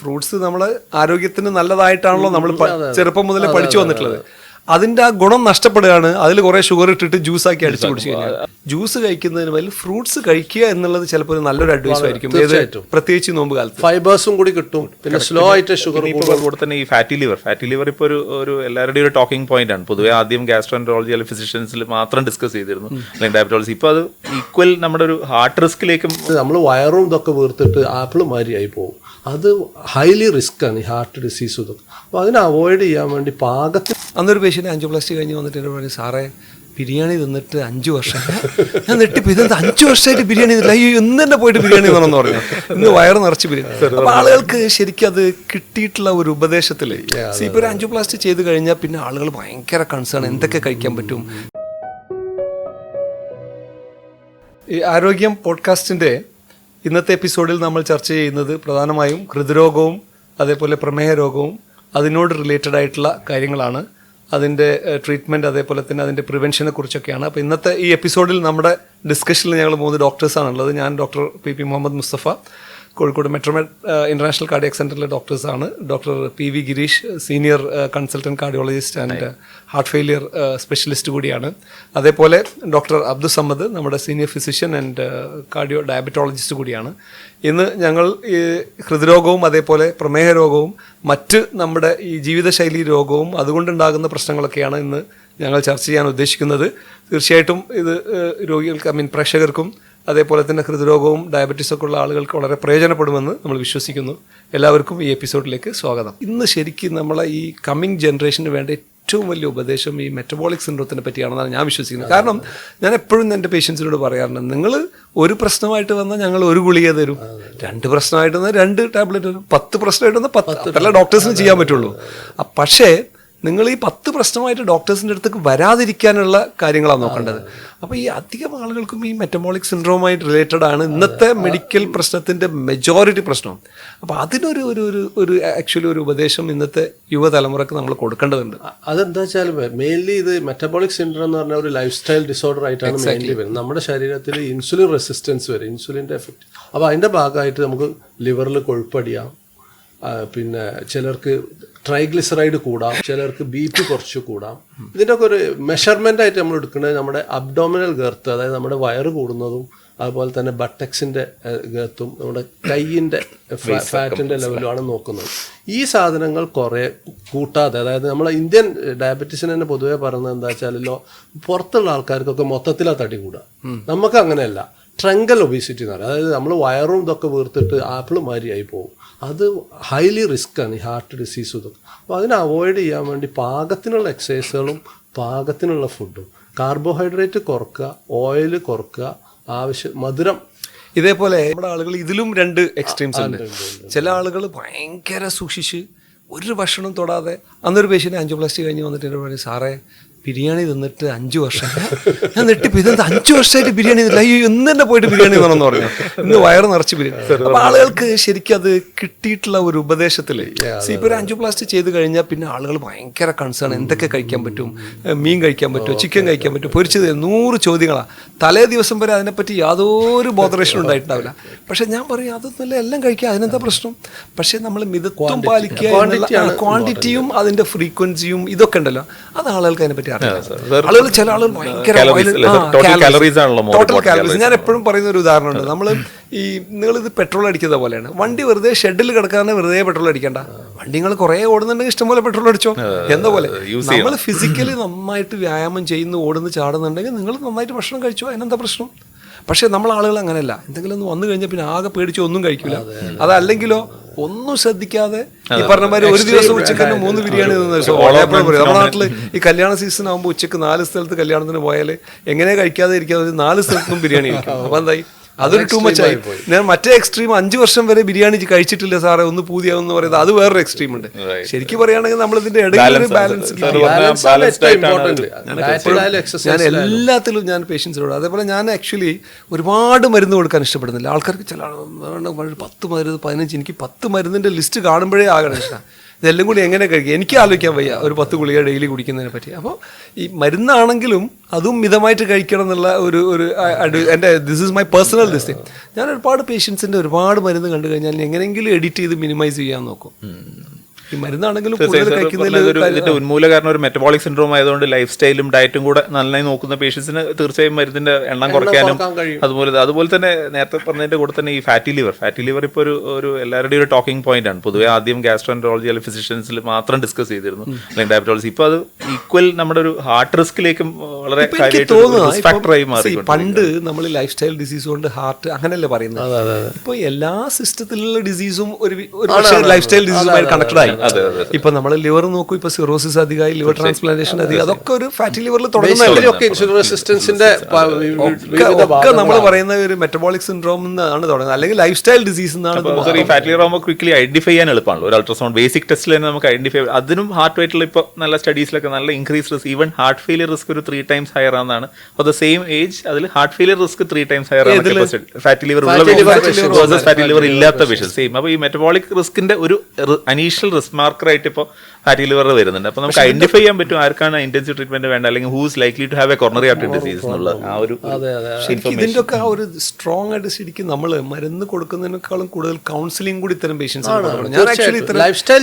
Fruits നമ്മൾ ആരോഗ്യത്തിന് നല്ലതായിട്ടാണല്ലോ നമ്മൾ ചെറുപ്പം മുതൽ പഠിച്ചു വന്നിട്ടുള്ളത്. അതിന്റെ ആ ഗുണം നഷ്ടപ്പെടുകയാണ്. അതിൽ കുറെ ഷുഗർ ഇട്ടിട്ട് ജ്യൂസ് ആക്കി അടിച്ചു കുടിച്ചു കഴിഞ്ഞാൽ ജ്യൂസ് കഴിക്കുന്നതിന് പകരം ഫ്രൂട്ട്സ് കഴിക്കുക എന്നുള്ളത് ചിലപ്പോൾ ഒരു നല്ലൊരു അഡ്വൈസ് ആയിരിക്കും. പ്രത്യേകിച്ച് നോമ്പ് കാലത്ത്. ഫൈബേഴ്സും കൂടി കിട്ടും. പിന്നെ സ്ലോ ആയിട്ട് ഷുഗർ കൂടെ. തന്നെ ഈ ഫാറ്റി ലിവർ ഫാറ്റി ലിവർ ഇപ്പോൾ ഒരു ഒരു എല്ലാവരുടെയും ഒരു ടോക്കിംഗ് പോയിന്റ് ആണ്. പൊതുവെ ആദ്യം ഗ്യാസ്ട്രോൻട്രോളജി അല്ലെങ്കിൽ ഫിസിഷ്യൻസിൽ മാത്രം ഡിസ്കസ് ചെയ്തിരുന്നു. അല്ലെങ്കിൽ ഡയബറ്റോളജി ഇപ്പോൾ അത് ഈക്വൽ നമ്മുടെ ഒരു ഹാർട്ട് റിസ്കിലേക്കും നമ്മൾ വയറും ഇതൊക്കെ വീർത്തിട്ട് ആപ്പിൾ മാതിരിയായി പോകും. അത് ഹൈലി റിസ്ക് ആണ് ഈ ഹാർട്ട് ഡിസീസ് ഇതൊക്കെ. അപ്പോൾ അതിനെ അവോയ്ഡ് ചെയ്യാൻ വേണ്ടി പാകത്തിൽ അന്നൊരു പേഷ്യന്റ് ആൻജിയോപ്ലാസ്റ്റി കഴിഞ്ഞ് വന്നിട്ട് എന്നോട് പറഞ്ഞു സാറേ ബിരിയാണി തിന്നിട്ട് അഞ്ച് വർഷം ഞാൻ നെട്ടിപ്പ് ഇതെന്താ അഞ്ച് വർഷമായിട്ട് ബിരിയാണി തിന്നില്ല? അയ്യോ ഇന്ന് തന്നെ പോയിട്ട് ബിരിയാണി തന്നെന്ന് പറഞ്ഞു. ഇന്ന് വയറ് നിറച്ച് ബിരിയാണി. അപ്പോൾ ആളുകൾക്ക് ശരിക്കും അത് കിട്ടിയിട്ടുള്ള ഒരു ഉപദേശത്തിൽ ഇപ്പൊ ഒരു ആൻജിയോപ്ലാസ്റ്റി ചെയ്ത് കഴിഞ്ഞാൽ പിന്നെ ആളുകൾ ഭയങ്കര കൺസേൺ എന്തൊക്കെ കഴിക്കാൻ പറ്റും. ഈ ആരോഗ്യം പോഡ്കാസ്റ്റിന്റെ ഇന്നത്തെ എപ്പിസോഡിൽ നമ്മൾ ചർച്ച ചെയ്യുന്നത് പ്രധാനമായും ഹൃദ്രോഗവും അതേപോലെ പ്രമേഹ രോഗവും അതിനോട് റിലേറ്റഡ് ആയിട്ടുള്ള കാര്യങ്ങളാണ്. അതിന്റെ ട്രീറ്റ്മെന്റ് അതേപോലെ തന്നെ അതിന്റെ പ്രിവെൻഷനെ കുറിച്ചൊക്കെയാണ്. അപ്പോൾ ഇന്നത്തെ ഈ എപ്പിസോഡിൽ നമ്മുടെ ഡിസ്കഷനിൽ ഞങ്ങൾ മൂന്ന് ഡോക്ടേഴ്സാണുള്ളത് ഞാൻ doctor P P Muhammad Mustafa. Kozhikode Metromed international cardiac സെന്ററിലെ ഡോക്ടേഴ്സാണ്. Doctor P V Girish senior consultant cardiologist and heart failure specialist കൂടിയാണ്. അതേപോലെ ഡോക്ടർ അബ്ദുൽ സമ്മദ് നമ്മുടെ senior physician and cardio diabetologist കൂടിയാണ്. ഇന്ന് ഞങ്ങൾ ഈ ഹൃദ്രോഗവും അതേപോലെ പ്രമേഹ രോഗവും മറ്റ് നമ്മുടെ ഈ ജീവിതശൈലി രോഗവും അതുകൊണ്ടുണ്ടാകുന്ന പ്രശ്നങ്ങളൊക്കെയാണ് ഇന്ന് ഞങ്ങൾ ചർച്ച ചെയ്യാൻ ഉദ്ദേശിക്കുന്നത്. തീർച്ചയായിട്ടും ഇത് രോഗികൾക്ക് ഐ മീൻ പ്രേക്ഷകർക്കും അതേപോലെ തന്നെ ഹൃദ്രോഗവും ഡയബറ്റീസ് ഒക്കെ ഉള്ള ആളുകൾക്ക് വളരെ പ്രയോജനപ്പെടുമെന്ന് നമ്മൾ വിശ്വസിക്കുന്നു. എല്ലാവർക്കും ഈ എപ്പിസോഡിലേക്ക് സ്വാഗതം. ഇന്ന് ശരിക്കും നമ്മളെ ഈ കമ്മിങ് ജനറേഷന് വേണ്ട ഏറ്റവും വലിയ ഉപദേശം ഈ മെറ്റബോളിക് സിൻഡ്രോത്തിനെ പറ്റിയാണെന്നാണ് ഞാൻ വിശ്വസിക്കുന്നത്. കാരണം ഞാൻ എപ്പോഴും എന്റെ പേഷ്യൻസിനോട് പറയാറുണ്ട് നിങ്ങൾ ഒരു പ്രശ്നമായിട്ട് വന്നാൽ ഞങ്ങൾ ഒരു ഗുളിക തരും. രണ്ട് പ്രശ്നമായിട്ട് വന്നാൽ രണ്ട് ടാബ്ലറ്റ് തരും. പത്ത് പ്രശ്നമായിട്ട് വന്നാൽ പത്ത്. അല്ല ഡോക്ടേഴ്സിന് ചെയ്യാൻ പറ്റുള്ളൂ. പക്ഷേ നിങ്ങൾ ഈ പത്ത് പ്രശ്നമായിട്ട് ഡോക്ടേഴ്സിന്റെ അടുത്തേക്ക് വരാതിരിക്കാനുള്ള കാര്യങ്ങളാണ് നോക്കേണ്ടത്. അപ്പോൾ ഈ അധികം ആളുകൾക്കും ഈ മെറ്റബോളിക് സിൻഡ്രോമായിട്ട് റിലേറ്റഡ് ആണ് ഇന്നത്തെ മെഡിക്കൽ പ്രശ്നത്തിന്റെ മെജോറിറ്റി പ്രശ്നം. അപ്പോൾ അതിനൊരു ഒരു ഒരു ഒരു ആക്ച്വലി ഒരു ഉപദേശം ഇന്നത്തെ യുവതലമുറക്ക് നമ്മൾ കൊടുക്കേണ്ടതുണ്ട്. അതെന്താ വെച്ചാൽ മെയിൻലി ഇത് മെറ്റബോളിക് സിൻഡ്രോം എന്ന് പറഞ്ഞ ഒരു ലൈഫ് സ്റ്റൈൽ ഡിസോർഡർ ആയിട്ടാണ് മെയിൻലി വരുന്നത്. നമ്മുടെ ശരീരത്തിൽ ഇൻസുലിൻ റെസിസ്റ്റൻസ് വരും ഇൻസുലിന്റെ എഫക്റ്റ് അപ്പോൾ അതിന്റെ ഭാഗമായിട്ട് നമുക്ക് ലിവറിൽ കൊഴുപ്പടിയാം പിന്നെ ചിലർക്ക് ട്രൈഗ്ലിസറൈഡ് കൂടാം ചിലർക്ക് ബി പി കുറച്ച് കൂടാം. ഇതിന്റെ ഒക്കെ ഒരു മെഷർമെന്റ് ആയിട്ട് നമ്മൾ എടുക്കുന്നത് നമ്മുടെ അബ്ഡോമിനൽ ഗർത്ത് അതായത് നമ്മുടെ വയറ് കൂടുന്നതും അതുപോലെ തന്നെ ബട്ടക്സിന്റെ ഗർത്തും നമ്മുടെ കൈയിന്റെ ഫാറ്റിന്റെ ലെവലുമാണ് നോക്കുന്നത്. ഈ സാധനങ്ങൾ കുറേ കൂട്ടാതെ അതായത് നമ്മൾ ഇന്ത്യൻ ഡയബറ്റീസിന് തന്നെ പൊതുവേ പറയുന്നത് എന്താ വെച്ചാലല്ലോ പുറത്തുള്ള ആൾക്കാർക്കൊക്കെ മൊത്തത്തിലാണ് തടി കൂടുക. നമുക്ക് അങ്ങനെയല്ല. ട്രങ്കൽ ഒബീസിറ്റി എന്ന് പറയുന്നത് അതായത് നമ്മൾ വയറും ഇതൊക്കെ വീർത്തിട്ട് ആപ്പിൾ മാതിരിയായി പോകും. അത് ഹൈലി റിസ്ക് ആണ് ഈ ഹാർട്ട് ഡിസീസ് ഇതൊക്കെ. അപ്പോൾ അതിനെ അവോയ്ഡ് ചെയ്യാൻ വേണ്ടി പാകത്തിനുള്ള എക്സസൈസുകളും പാകത്തിനുള്ള ഫുഡും കാർബോഹൈഡ്രേറ്റ് കുറക്കുക ഓയിൽ കുറക്കുക ആവശ്യം മധുരം. ഇതേപോലെ നമ്മുടെ ആളുകൾ ഇതിലും രണ്ട് എക്സ്ട്രീംസ് ഉണ്ട്. ചില ആളുകൾ ഭയങ്കര സൂക്ഷിച്ച് ഒരു ഭക്ഷണം തൊടാതെ അന്നൊരു പേഷ്യന്റ് ആൻജിയോപ്ലാസ്റ്റി കഴിഞ്ഞ് വന്നിട്ട് എന്നോട് പറഞ്ഞു സാറേ ബിരിയാണി തിന്നിട്ട് അഞ്ച് വർഷം. ഞാൻ നെട്ടിപ്പോ ഇതെന്താ അഞ്ച് വർഷമായിട്ട് ബിരിയാണി തിന്നില്ല അയ്യോ ഇന്ന് തന്നെ പോയിട്ട് ബിരിയാണി തന്നെന്ന് പറഞ്ഞു. ഇന്ന് വയറ് നിറച്ച് ബിരിയാണി. അപ്പൊ ആളുകൾക്ക് ശരിക്കും അത് കിട്ടിയിട്ടുള്ള ഒരു ഉപദേശത്തിൽ ഇപ്പൊ ഒരു പ്ലാസ്റ്റ് ചെയ്ത് കഴിഞ്ഞാൽ പിന്നെ ആളുകൾ ഭയങ്കര കൺസേൺ എന്തൊക്കെ കഴിക്കാൻ പറ്റും? മീൻ കഴിക്കാൻ പറ്റുമോ? ചിക്കൻ കഴിക്കാൻ പറ്റും പൊരിച്ചത് നൂറ് ചോദ്യങ്ങളാണ് തലേ ദിവസം വരെ അതിനെപ്പറ്റി യാതൊരു ബോധറേഷനും ഉണ്ടായിട്ടുണ്ടാവില്ല. പക്ഷെ ഞാൻ പറയും അതൊന്നുമല്ല എല്ലാം കഴിക്കാം. അതിനെന്താ പ്രശ്നം? പക്ഷെ നമ്മൾ മിതത്വം പാലിക്കുക ക്വാണ്ടിറ്റിയും അതിന്റെ ഫ്രീക്വൻസിയും ഇതൊക്കെ ഉണ്ടല്ലോ. അത് ആളുകൾക്ക് അതിനെപ്പറ്റി ആളുകൾ ചില ആളുകൾ ടോട്ടൽ കാലറീസ് ഞാൻ എപ്പോഴും പറയുന്ന ഒരു ഉദാഹരണമുണ്ട്. നമ്മൾ ഈ നിങ്ങൾ ഇത് പെട്രോൾ അടിക്കുന്ന പോലെയാണ്. വണ്ടി വെറുതെ ഷെഡിൽ കിടക്കാതെ വെറുതെ പെട്രോൾ അടിക്കണ്ട. വണ്ടി നിങ്ങൾ കുറേ ഓടുന്നുണ്ടെങ്കിൽ ഇഷ്ടംപോലെ പെട്രോൾ അടിച്ചോ? എന്ന പോലെ. നമ്മൾ ഫിസിക്കലി നന്നായിട്ട് വ്യായാമം ചെയ്യുന്നു ഓടുന്നു ചാടുന്നുണ്ടെങ്കിൽ നിങ്ങൾ നന്നായിട്ട് ഭക്ഷണം കഴിച്ചോ? അതിനെന്താ പ്രശ്നം? പക്ഷേ നമ്മൾ ആളുകൾ അങ്ങനെയല്ല. എന്തെങ്കിലും ഒന്ന് വന്നു കഴിഞ്ഞാൽ പിന്നെ ആകെ പേടിച്ച് ഒന്നും കഴിക്കില്ല അതല്ലെങ്കിലോ ഒന്നും ശ്രദ്ധിക്കാതെ ഈ പറഞ്ഞ മാതിരി ഒരു ദിവസം ഉച്ചയ്ക്ക് തന്നെ മൂന്ന് ബിരിയാണി നമ്മുടെ നാട്ടിൽ ഈ കല്യാണ സീസൺ ആകുമ്പോൾ ഉച്ചയ്ക്ക് നാല് സ്ഥലത്ത് കല്യാണത്തിന് പോയാൽ എങ്ങനെ കഴിക്കാതെ ഇരിക്കാതെ നാല് സ്ഥലത്തും ബിരിയാണി കഴിക്കും. അപ്പൊ എന്തായി? അതൊരു ടൂ മച്ച് ആയി ഞാൻ മറ്റേ എക്സ്ട്രീം അഞ്ചു വർഷം വരെ ബിരിയാണി കഴിച്ചിട്ടില്ല സാറേ ഒന്ന് പൂതിയാവുന്ന പറയുന്നത്. അത് വേറൊരു എക്സ്ട്രീം ഉണ്ട്. ശരിക്കും പറയുകയാണെങ്കിൽ നമ്മൾ ഇതിന്റെ ഇടയിൽ ഒരു ബാലൻസ് ഞാൻ എല്ലാത്തിലും ഞാൻ പേഷ്യൻസിനോട് അതേപോലെ ഞാൻ ആക്ച്വലി ഒരുപാട് മരുന്ന് കൊടുക്കാൻ ഇഷ്ടപ്പെടുന്നില്ല. ആൾക്കാർക്ക് ചില പത്ത് മരുന്ന് പതിനഞ്ച് എനിക്ക് പത്ത് മരുന്നിന്റെ ലിസ്റ്റ് കാണുമ്പോഴേ ആകണം. ഇഷ്ടം. ഇതെല്ലാം കൂടി എങ്ങനെ കഴിക്കുക? എനിക്ക് ആലോചിക്കാൻ വയ്യ. ഒരു പത്ത് ഗുളിക ഡെയിലി കുടിക്കുന്നതിനെ പറ്റി. അപ്പോൾ ഈ മരുന്നാണെങ്കിലും അതും മിതമായിട്ട് കഴിക്കണം എന്നുള്ള ഒരു ഒരു എന്റെ this is my personal thing ഞാൻ ഒരുപാട് പേഷ്യൻസിന്റെ ഒരുപാട് മരുന്ന് കണ്ടു കഴിഞ്ഞാൽ എങ്ങനെയെങ്കിലും എഡിറ്റ് ചെയ്ത് മിനിമൈസ് ചെയ്യാൻ നോക്കും. ഈ മരുന്നാണെങ്കിലും ഇതിന്റെ ഉന്മൂല കാരണം ഒരു മെറ്റബോളിക് സിൻഡ്രോം ആയതുകൊണ്ട് ലൈഫ് സ്റ്റൈലും ഡയറ്റും കൂടെ നന്നായി നോക്കുന്ന പേഷ്യൻസിന് തീർച്ചയായും മരുന്നിന്റെ എണ്ണം കുറയ്ക്കാനും അതുപോലെ അതുപോലെ തന്നെ നേരത്തെ പറഞ്ഞതിന്റെ കൂടെ തന്നെ ഈ ഫാറ്റി ലിവർ ഫാറ്റി ലിവർ ഇപ്പോൾ ഒരു ഒരു എല്ലാവരുടെയും ഒരു ടോക്കിംഗ് പോയിന്റ് ആണ്. പൊതുവെ ആദ്യം ഗാസ്ട്രോൻട്രോളജി അല്ലെങ്കിൽ ഫിസിഷ്യൻസിൽ മാത്രം ഡിസ്കസ് ചെയ്തിരുന്നു. അല്ലെങ്കിൽ ഡയബറ്റോളജി ഇപ്പോൾ അത് ഈക്വൽ നമ്മുടെ ഒരു ഹാർട്ട് റിസ്കിലേക്കും വളരെ ഫാക്ടറായി മാറി പണ്ട് നമ്മൾ ലൈഫ് സ്റ്റൈൽ ഡിസീസ് കൊണ്ട് ഹാർട്ട് അങ്ങനെയല്ലേ പറയുന്നത്? ഇപ്പൊ എല്ലാ സിസ്റ്റത്തിലുള്ള ഡിസീസും ഒരു ലൈഫ് സ്റ്റൈൽ ഡിസീസുമായി കണക്റ്റഡ് ആയി. ഇപ്പൊ നമ്മൾ ലിവർ നോക്കൂ ഇപ്പൊ സിറോസിസ് അധികമായി ലിവർ ട്രാൻസ്പ്ലാന്റേഷൻ അധികം അതൊക്കെ ഒരു ഫാറ്റി ലിവറിൽ തുടങ്ങുന്നതല്ലേ ഒക്കെ നമ്മൾ പറയുന്ന ഒരു മെറ്റബോളിക് സിൻഡ്രോം എന്നാണ് തുടങ്ങുന്നത്. അല്ലെങ്കിൽ ലൈഫ് സ്റ്റൈൽ ഡിസീസ് എന്നാണ് ഫാറ്റ് ലിവർ ആകുമ്പോൾ ക്വിക്കലി ഐഡന്റിഫൈ ചെയ്യാൻ എളുപ്പമാണ് ഒരു അൾട്രാസൗണ്ട് ബേസിക് ടെസ്റ്റിൽ തന്നെ നമുക്ക് ഐഡന്റിഫൈ അതിനും ഹാർട്ട് റേറ്റിൽ ഇപ്പോൾ നല്ല സ്റ്റഡീസിലൊക്കെ നല്ല increase risk even heart failure risk ഒരു ത്രീ ടൈംസ് ഹയർ ആണെന്നാണ്. ഫോർ ദ സെയിം ഏജ് അതിൽ heart failure risk three times higher ആണ് ഫാറ്റ് ലിവർ ഉള്ള ഫാറ്റി ഫാറ്റ് ലിവർ ഇല്ലാത്ത പേഷ്യൻസ് സെയിം അപ്പോൾ ഈ മെറ്റബോളിക് റിസ്കിന്റെ ഒരു അനീഷ്യൽ റിസ്ക് മാർക്കറായിട്ട് ഇപ്പോൾ ഫാറ്റി ലിവർ വരുന്നുണ്ട്. അപ്പോൾ നമുക്ക് ഐഡന്റിഫൈ ചെയ്യാൻ പറ്റും ആർക്കാണ് ഇന്റൻസീവ് ട്രീറ്റ്മെന്റ് വേണ്ട അല്ലെങ്കിൽ who's likely to have a coronary artery disease എന്നുള്ള ആ ഒരു ഇതിന്റെ ഇതിന്റെ ഒക്കെ ആ ഒരു സ്ട്രോങ് ആയിട്ട് ശരിക്കും നമ്മൾ മരുന്ന് കൊടുക്കുന്നതിനേക്കാളും കൂടുതൽ കൗൺസിലിംഗ് കൂടി ഇത്തരം പേഷ്യൻസ് ഞാൻ ആക്ച്വലി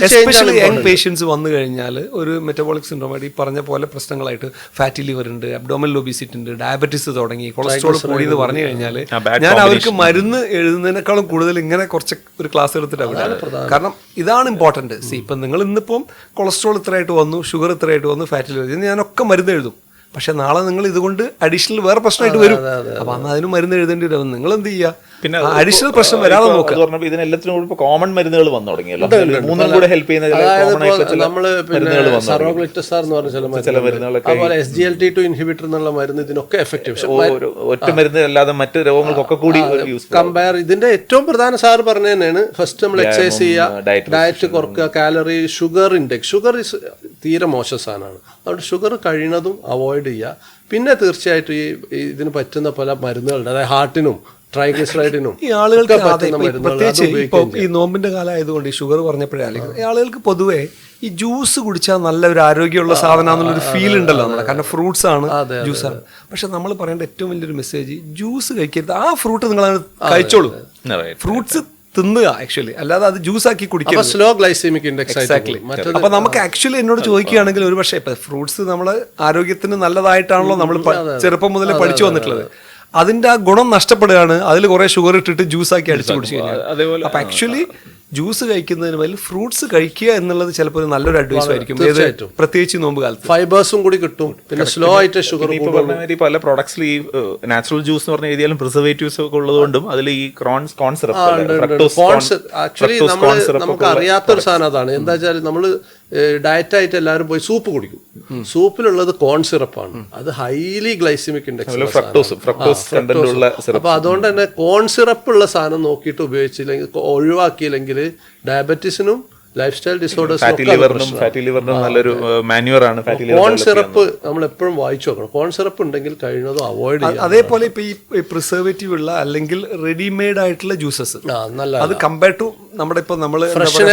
എസ്പെഷ്യലി യങ്. പേഷ്യൻസ് വന്നു കഴിഞ്ഞാൽ ഒരു മെറ്റബോളിക് സിൻഡ്രോം ആയിട്ട് ഈ പറഞ്ഞ പോലെ പ്രശ്നങ്ങളായിട്ട് ഫാറ്റി ലിവർ ഉണ്ട് അബ്ഡോമൽ ഒബീസിറ്റി ഉണ്ട് ഡയബറ്റീസ് തുടങ്ങി കൊളസ്ട്രോൾ കൂടി എന്ന് പറഞ്ഞു കഴിഞ്ഞാൽ ഞാൻ അവർക്ക് മരുന്ന് എഴുതുന്നതിനേക്കാളും കൂടുതൽ ഇങ്ങനെ കുറച്ച് ഒരു ക്ലാസ് എടുത്തിട്ട് അവിടെ കാരണം ഇതാണ് ഇമ്പോർട്ടന്റ് സി ഇപ്പം നിങ്ങൾ ഇന്നിപ്പം കൊളസ്ട്രോൾ ഇത്രയായിട്ട് വന്നു ഷുഗർ ഇത്രയായിട്ട് വന്നു ഫാറ്റിൽ ലിവർ ഞാനൊക്കെ മരുന്ന് എഴുതും. പക്ഷെ നാളെ നിങ്ങൾ ഇതുകൊണ്ട് അഡീഷണൽ വേറെ പ്രശ്നമായിട്ട് വരും. അപ്പം അന്ന് അതിന് മരുന്ന് എഴുതേണ്ടി വരും. നിങ്ങൾ എന്ത് ചെയ്യുക പിന്നെ അഡീഷണൽ പ്രശ്നം വരാതെ നോക്കുക എന്ന് പറഞ്ഞപ്പോൾ ഇതിനെല്ലാത്തിനും കൂടി ഇപ്പോൾ കോമൺ മരുന്നുകൾ വന്നു തുടങ്ങിയല്ലോ മൂന്നും കൂടെ ഹെൽപ്പ് ചെയ്യുന്ന നമ്മൾ എന്ന് പറഞ്ഞ ചില മരുന്നുകളൊക്കെ അതുപോലെ S G L T two inhibitor എന്നുള്ള മരുന്ന് ഇതിനൊക്കെ എഫക്റ്റീവ് ഒരു ഒറ്റ മരുന്ന് അല്ലാതെ മറ്റ് രോഗങ്ങൾക്കൊക്കെ കൂടി യൂസ് കമ്പയർ ഇതിന്റെ ഏറ്റവും പ്രധാന സാർ പറഞ്ഞ തന്നെയാണ്. ഫസ്റ്റ് നമ്മൾ എക്സസൈസ് ചെയ്യുക ഡയറ്റ് കുറക്കുക calorie sugar index sugar is തീരെ മോശം സാധനമാണ്. അതുകൊണ്ട് ഷുഗർ കഴിയുന്നതും അവോയ്ഡ് ചെയ്യുക. പിന്നെ തീർച്ചയായിട്ടും ഈ ഈ ഇതിന് പറ്റുന്ന പല മരുന്നുകളുണ്ട് അതായത് ഹാർട്ടിനും ട്രൈഗ്ലിസറൈഡിനും ഈ ആളുകൾക്ക് ഒക്കെ അതെ, ഇപ്പൊ പ്രത്യേകിച്ച് ഇപ്പൊ ഈ നോമ്പിന്റെ കാലം ആയതുകൊണ്ട് ഈ ഷുഗർ പറഞ്ഞപ്പോഴേ അല്ലെങ്കിൽ ഈ ആളുകൾക്ക് പൊതുവേ ഈ ജ്യൂസ് കുടിച്ചാൽ നല്ല ഒരു ആരോഗ്യമുള്ള സാധനം എന്നുള്ളൊരു ഫീൽ ഉണ്ടല്ലോ നമ്മുടെ. കാരണം ഫ്രൂട്ട്സ് ആണ് ജ്യൂസ് ആണ്. പക്ഷെ നമ്മൾ പറയേണ്ട ഏറ്റവും വലിയൊരു മെസ്സേജ് ജ്യൂസ് കഴിക്കരുത്. ആ ഫ്രൂട്ട് നിങ്ങൾ കഴിച്ചോളൂ. ഫ്രൂട്ട്സ് തിന്നുക ആക്ച്വലി അല്ലാതെ അത് ജ്യൂസ് ആക്കി കുടിക്കുക സ്ലോ ഗ്ലൈസെമിക് ഇൻഡെക്സ് എക്സാക്ട്ലി ആയിട്ട് മറ്റേത് അപ്പൊ നമുക്ക് ആക്ച്വലി എന്നോട് ചോദിക്കുകയാണെങ്കിൽ ഒരു പക്ഷേ ഫ്രൂട്ട്സ് നമ്മൾ ആരോഗ്യത്തിന് നല്ലതായിട്ടാണല്ലോ നമ്മൾ ചെറുപ്പം മുതലേ പഠിച്ചു വന്നിട്ടുള്ളത്. അതിന്റെ ആ ഗുണം നഷ്ടപ്പെടുകയാണ്. അതിൽ കുറെ ഷുഗർ ഇട്ടിട്ട് ജ്യൂസ് ആക്കി അടിച്ചു കുടിച്ചു കഴിഞ്ഞാൽ. അപ്പൊ ആക്ച്വലി ജ്യൂസ് കഴിക്കുന്നതിന് പകരം ഫ്രൂട്ട്സ് കഴിക്കുക എന്നുള്ളത് ചിലപ്പോൾ ഒരു നല്ലൊരു അഡ്വൈസ് ആയിരിക്കും. പ്രത്യേകിച്ച് നോമ്പ് കാലത്ത്. ഫൈബേഴ്സും കൂടി കിട്ടും. പിന്നെ സ്ലോ ആയിട്ട് ഷുഗർ പല പ്രോഡക്ട്സിൽ ഈ നാച്ചുറൽ ജ്യൂസ് എന്ന് പറഞ്ഞ രീതിയിലും പ്രിസർവേറ്റീവ്സ് ഒക്കെ ഉള്ളതുകൊണ്ടും അതിൽ ഈ ക്രോൺസ് കോൺ കോൺസ് ആക്ച്വലി നമ്മൾ നമുക്ക് അറിയാത്തൊരു സാധനം അതാണ്. എന്താ വെച്ചാൽ നമ്മൾ ഡയറ്റ് ആയിട്ട് എല്ലാവരും പോയി സൂപ്പ് കുടിക്കും. സൂപ്പിലുള്ളത് കോൺ സിറപ്പാണ്. അത് ഹൈലി ഗ്ലൈസിമിക് ഇൻഡെക്സ് അപ്പൊ അതുകൊണ്ട് തന്നെ കോൺ സിറപ്പ് ഉള്ള സാധനം നോക്കിയിട്ട് ഉപയോഗിച്ചില്ലെങ്കിൽ ഒഴിവാക്കിയില്ലെങ്കിൽ ഡയബറ്റീസിനും ലൈഫ് സ്റ്റൈൽ ഡിസോർഡേഴ്സ് ഫാറ്റി ലിവറിനും നല്ലൊരു ആണ് കോൺ സിറപ്പ് നമ്മൾ എപ്പോഴും വായിച്ചു നോക്കണം. കോൺ സിറപ്പ് ഉണ്ടെങ്കിൽ കഴിയുന്നതും അവോയ്ഡ് ചെയ്യാം. അതേപോലെ ഇപ്പൊ ഈ പ്രിസർവേറ്റീവ് ഉള്ള അല്ലെങ്കിൽ റെഡിമെയ്ഡ് ആയിട്ടുള്ള ജ്യൂസസ് നല്ല അത് കമ്പയർ ടു നമ്മുടെ ഇപ്പൊ നമ്മൾ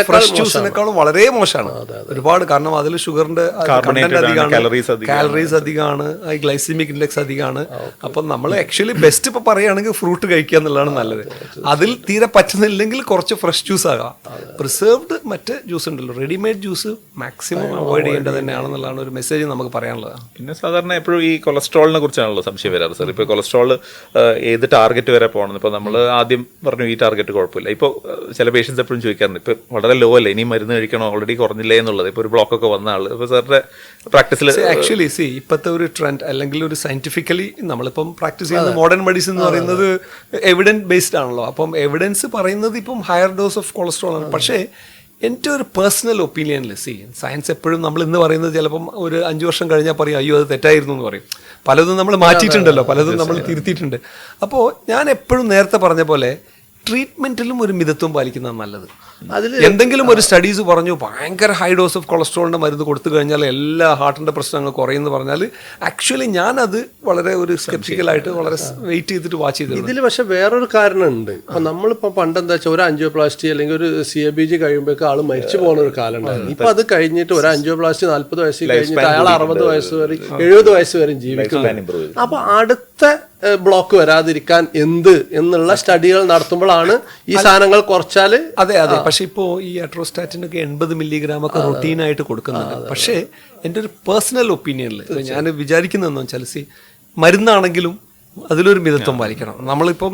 ഫ്രഷ് ജ്യൂസിനേക്കാളും വളരെ മോശമാണ്. ഒരുപാട് കാരണം അതിൽ ഷുഗറിന്റെ കണ്ടന്റ് അധികമാണ്. കാലറീസ് അധികമാണ് ഗ്ലൈസിമിക് ഇൻഡെക്സ് അധികമാണ് അപ്പൊ നമ്മൾ ആക്ച്വലി ബെസ്റ്റ് ഇപ്പൊ പറയുകയാണെങ്കിൽ ഫ്രൂട്ട് കഴിക്കുക എന്നുള്ളതാണ് നല്ലത്. അതിൽ തീരെ പറ്റുന്നില്ലെങ്കിൽ കുറച്ച് ഫ്രഷ് ജ്യൂസ് ആകാം. പ്രിസർവ്ഡ് മറ്റ് ജ്യൂസ് ഉണ്ടല്ലോ. റെഡിമെയ്ഡ് ജ്യൂസ് മാക്സിമം അവോയ്ഡ് ചെയ്യേണ്ടത് തന്നെയാണെന്നുള്ളതാണ് ഒരു മെസ്സേജ് നമുക്ക് പറയാനുള്ളത്. പിന്നെ സാധാരണ എപ്പോഴും ഈ കൊളസ്ട്രോളിനെ കുറിച്ചാണല്ലോ സംശയം വരാറ് സാർ ഇപ്പോൾ കൊളസ്ട്രോൾ ഏത് ടാർഗറ്റ് വരെ പോകണം? ഇപ്പോൾ നമ്മൾ ആദ്യം പറഞ്ഞു ഈ ടാർഗറ്റ് കുഴപ്പമില്ല. ഇപ്പോൾ ചില പേഷ്യൻസ് എപ്പോഴും ചോദിക്കാറുണ്ട്. ഇപ്പോൾ വളരെ ലോ അല്ലേ? ഇനി മരുന്ന് കഴിക്കണോ? ഓൾറെഡി കുറഞ്ഞില്ലേ എന്നുള്ളത്. ഇപ്പോൾ ഒരു ബ്ലോക്ക് ഒക്കെ വന്ന ആൾ ഇപ്പോൾ സാറിന്റെ പ്രാക്ടീസിൽ ആക്ച്വലി സി ഇപ്പോഴത്തെ ഒരു ട്രെൻഡ് അല്ലെങ്കിൽ ഒരു സയന്റിഫിക്കലി നമ്മളിപ്പം പ്രാക്ടീസ് ചെയ്യുന്ന മോഡേൺ മെഡിസിൻ എന്ന് പറയുന്നത് എവിഡൻസ് ബേസ്ഡ് ആണല്ലോ. അപ്പം എവിഡൻസ് പറയുന്നത് ഇപ്പം ഹയർ ഡോസ് ഓഫ് കൊളസ്ട്രോൾ ആണ്. പക്ഷേ എന്റെ ഒരു പേഴ്സണൽ ഒപ്പീനിയനിൽ സി സയൻസ് എപ്പോഴും നമ്മൾ ഇന്ന് പറയുന്നത് ചിലപ്പം ഒരു അഞ്ച് വർഷം കഴിഞ്ഞാൽ പറയും അയ്യോ അത് തെറ്റായിരുന്നു എന്ന് പറയും. പലതും നമ്മൾ മാറ്റിയിട്ടുണ്ടല്ലോ പലതും നമ്മൾ തിരുത്തിയിട്ടുണ്ട്. അപ്പോൾ ഞാൻ എപ്പോഴും നേരത്തെ പറഞ്ഞ പോലെ ട്രീറ്റ്മെന്റിലും ഒരു മിതത്വം പാലിക്കുന്നത് നല്ലത്. അതിൽ എന്തെങ്കിലും ഒരു സ്റ്റഡീസ് പറഞ്ഞു ഭയങ്കര ഹൈ ഡോസ് ഓഫ് കൊളസ്ട്രോളിന്റെ മരുന്ന് കൊടുത്തു കഴിഞ്ഞാൽ എല്ലാ ഹാർട്ടിന്റെ പ്രശ്നങ്ങൾ കുറയുന്നു പറഞ്ഞാൽ ആക്ച്വലി ഞാൻ അത് വളരെ ഒരു സ്കെപ്റ്റിക്കലായിട്ട് വളരെ വെയിറ്റ് ചെയ്തിട്ട് വാച്ച് ചെയ്തു ഇതിൽ പക്ഷെ വേറൊരു കാരണമുണ്ട്. അപ്പം നമ്മളിപ്പോ പണ്ട് എന്താ വെച്ചാൽ ഒരു അഞ്ചിയോപ്ലാസ്റ്റി അല്ലെങ്കിൽ ഒരു സി എ ബി ജി കഴിയുമ്പോഴേക്ക് ആൾ മരിച്ചു പോകുന്ന ഒരു കാലം ഉണ്ടായിരുന്നു ഇപ്പൊ അത് കഴിഞ്ഞിട്ട് ഒരു അഞ്ചോ അഞ്ചിയോപ്ലാസ്റ്റി നാല്പത് വയസ്സിൽ കഴിഞ്ഞിട്ട് അയാൾ അറുപത് വയസ്സ് വരെ എഴുപത് വയസ്സ് വരെ ജീവിക്കുന്നു. അപ്പോൾ അടുത്ത ബ്ലോക്ക് വരാതിരിക്കാൻ എന്ത് എന്നുള്ള സ്റ്റഡികൾ നടത്തുമ്പോഴാണ് ഈ സാധനങ്ങൾ കുറച്ചാൽ അതെ അതെ. പക്ഷെ ഇപ്പോൾ ഈ അട്രോസ്റ്റാറ്റിനൊക്കെ എൺപത് മില്ലിഗ്രാം ഒക്കെ റൊട്ടീനായിട്ട് കൊടുക്കുന്നുണ്ട്. പക്ഷേ എന്റെ ഒരു പേഴ്സണൽ ഒപ്പീനിയനിൽ ഞാൻ വിചാരിക്കുന്നതെന്ന് വെച്ചാൽ സി മരുന്നാണെങ്കിലും അതിലൊരു മിതത്വം പാലിക്കണം. നമ്മളിപ്പം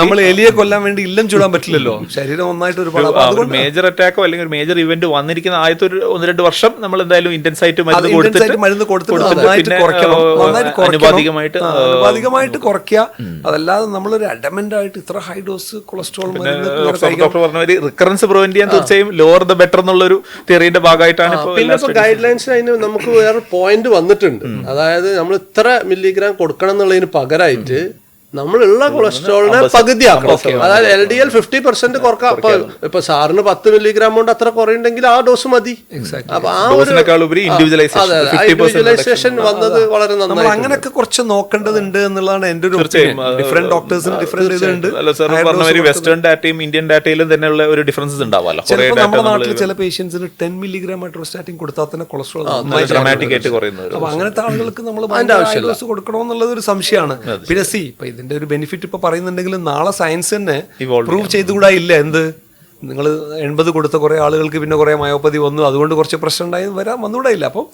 നമ്മൾ എലിയെ കൊല്ലാൻ വേണ്ടി ഇല്ലം ചൂടാൻ പറ്റില്ലല്ലോ. ശരീരം ഒന്നായിട്ട് ഒരു മേജർ അറ്റാക്കോ അല്ലെങ്കിൽ ഒരു മേജർ ഇവന്റ് വന്നിരിക്കുന്ന ആദ്യത്തെ ഒരു ഒന്ന് രണ്ട് വർഷം നമ്മൾ എന്തായാലും ഇന്റൻസ് ആയിട്ട് മരുന്ന് കൊടുത്തിട്ട് മരുന്ന് കൊടുത്തിട്ട്. അനുപാതികമായിട്ട് അനുപാതികമായിട്ട് കുറയ്ക്കുക. അതല്ലാതെ നമ്മളൊരു അഡമന്റ് ആയിട്ട് ഇത്ര ഹൈ ഡോസ് കൊളസ്ട്രോൾ മരുന്ന് ഡോക്ടർ പറഞ്ഞ മാതിരി റിക്കറൻസ് പ്രിവെന്റ് ചെയ്യാൻ തീർച്ചയായും ലോവർ ദ ബെറ്റർ എന്നുള്ള ഒരു തിയറിന്റെ ഭാഗമായിട്ടാണ് പിന്നെ ഗൈഡ് ലൈൻസ് അതിന് നമുക്ക് വേറെ പോയിന്റ് വന്നിട്ടുണ്ട്. അതായത് നമ്മൾ ഇത്ര മില്ലിഗ്രാം കൊടുക്കണം എന്നുള്ളതിന് പകരമായിട്ട് നമ്മളുള്ള കൊളസ്ട്രോളിനെ പകുതിയാക്കണം. അതായത് L D L fifty percent കുറക്കാം. ഇപ്പൊ ഇപ്പൊ സാറിന് പത്ത് മില്ലിഗ്രാം കൊണ്ട് അത്ര കുറയുണ്ടെങ്കിൽ ആ ഡോസ് മതി. അപ്പൊ ആ ഒരു ഇൻഡിവിജ്വലൈസേഷൻ വന്നത് വളരെ നമ്മൾ നന്നായി അങ്ങനെയൊക്കെ കുറച്ച് നോക്കേണ്ടതുണ്ട് എന്നുള്ളതാണ് എന്റെ ഒരു. ഡിഫറെന്റ് ഡോക്ടേഴ്സിന് ഡിഫറെന്റ് ഇതുണ്ട്. അല്ല സാർ പറഞ്ഞ വെസ്റ്റേൺ ഡാറ്റയും ഇന്ത്യൻ ഡാറ്റയിലും തന്നെയുള്ള ഒരു ഡിഫറൻസസ് ഉണ്ടാവാലോ നമ്മുടെ നാട്ടിൽ ചില പേഷ്യൻസിന് ടെൻ മില്ലിഗ്രാം അട്രോസ്റ്റാറ്റിൻ കൊടുത്താൽ തന്നെ കൊളസ്ട്രോൾ ഡ്രമാറ്റിക് ആയിട്ട് കുറയുന്നത് അപ്പൊ അങ്ങനത്തെ ആളുകൾക്ക് നമ്മൾ ഡോസ് കൊടുക്കണമെന്നുള്ളത് ഒരു സംശയമാണ്. പിന്നെ സി ഇതിന്റെ ഒരു ബെനിഫിറ്റ് ഇപ്പൊ പറയുന്നുണ്ടെങ്കിലും നാളെ സയൻസ് തന്നെ പ്രൂവ് ചെയ്തുകൂടാ ഇല്ല എന്ത്? നിങ്ങൾ എൺപത് കൊടുത്ത കുറേ ആളുകൾക്ക് പിന്നെ കുറേ മയോപ്പതി വന്നു അതുകൊണ്ട് കുറച്ച് പ്രശ്നം ഉണ്ടായി വരാൻ വന്നുകൂടെയില്ല അപ്പം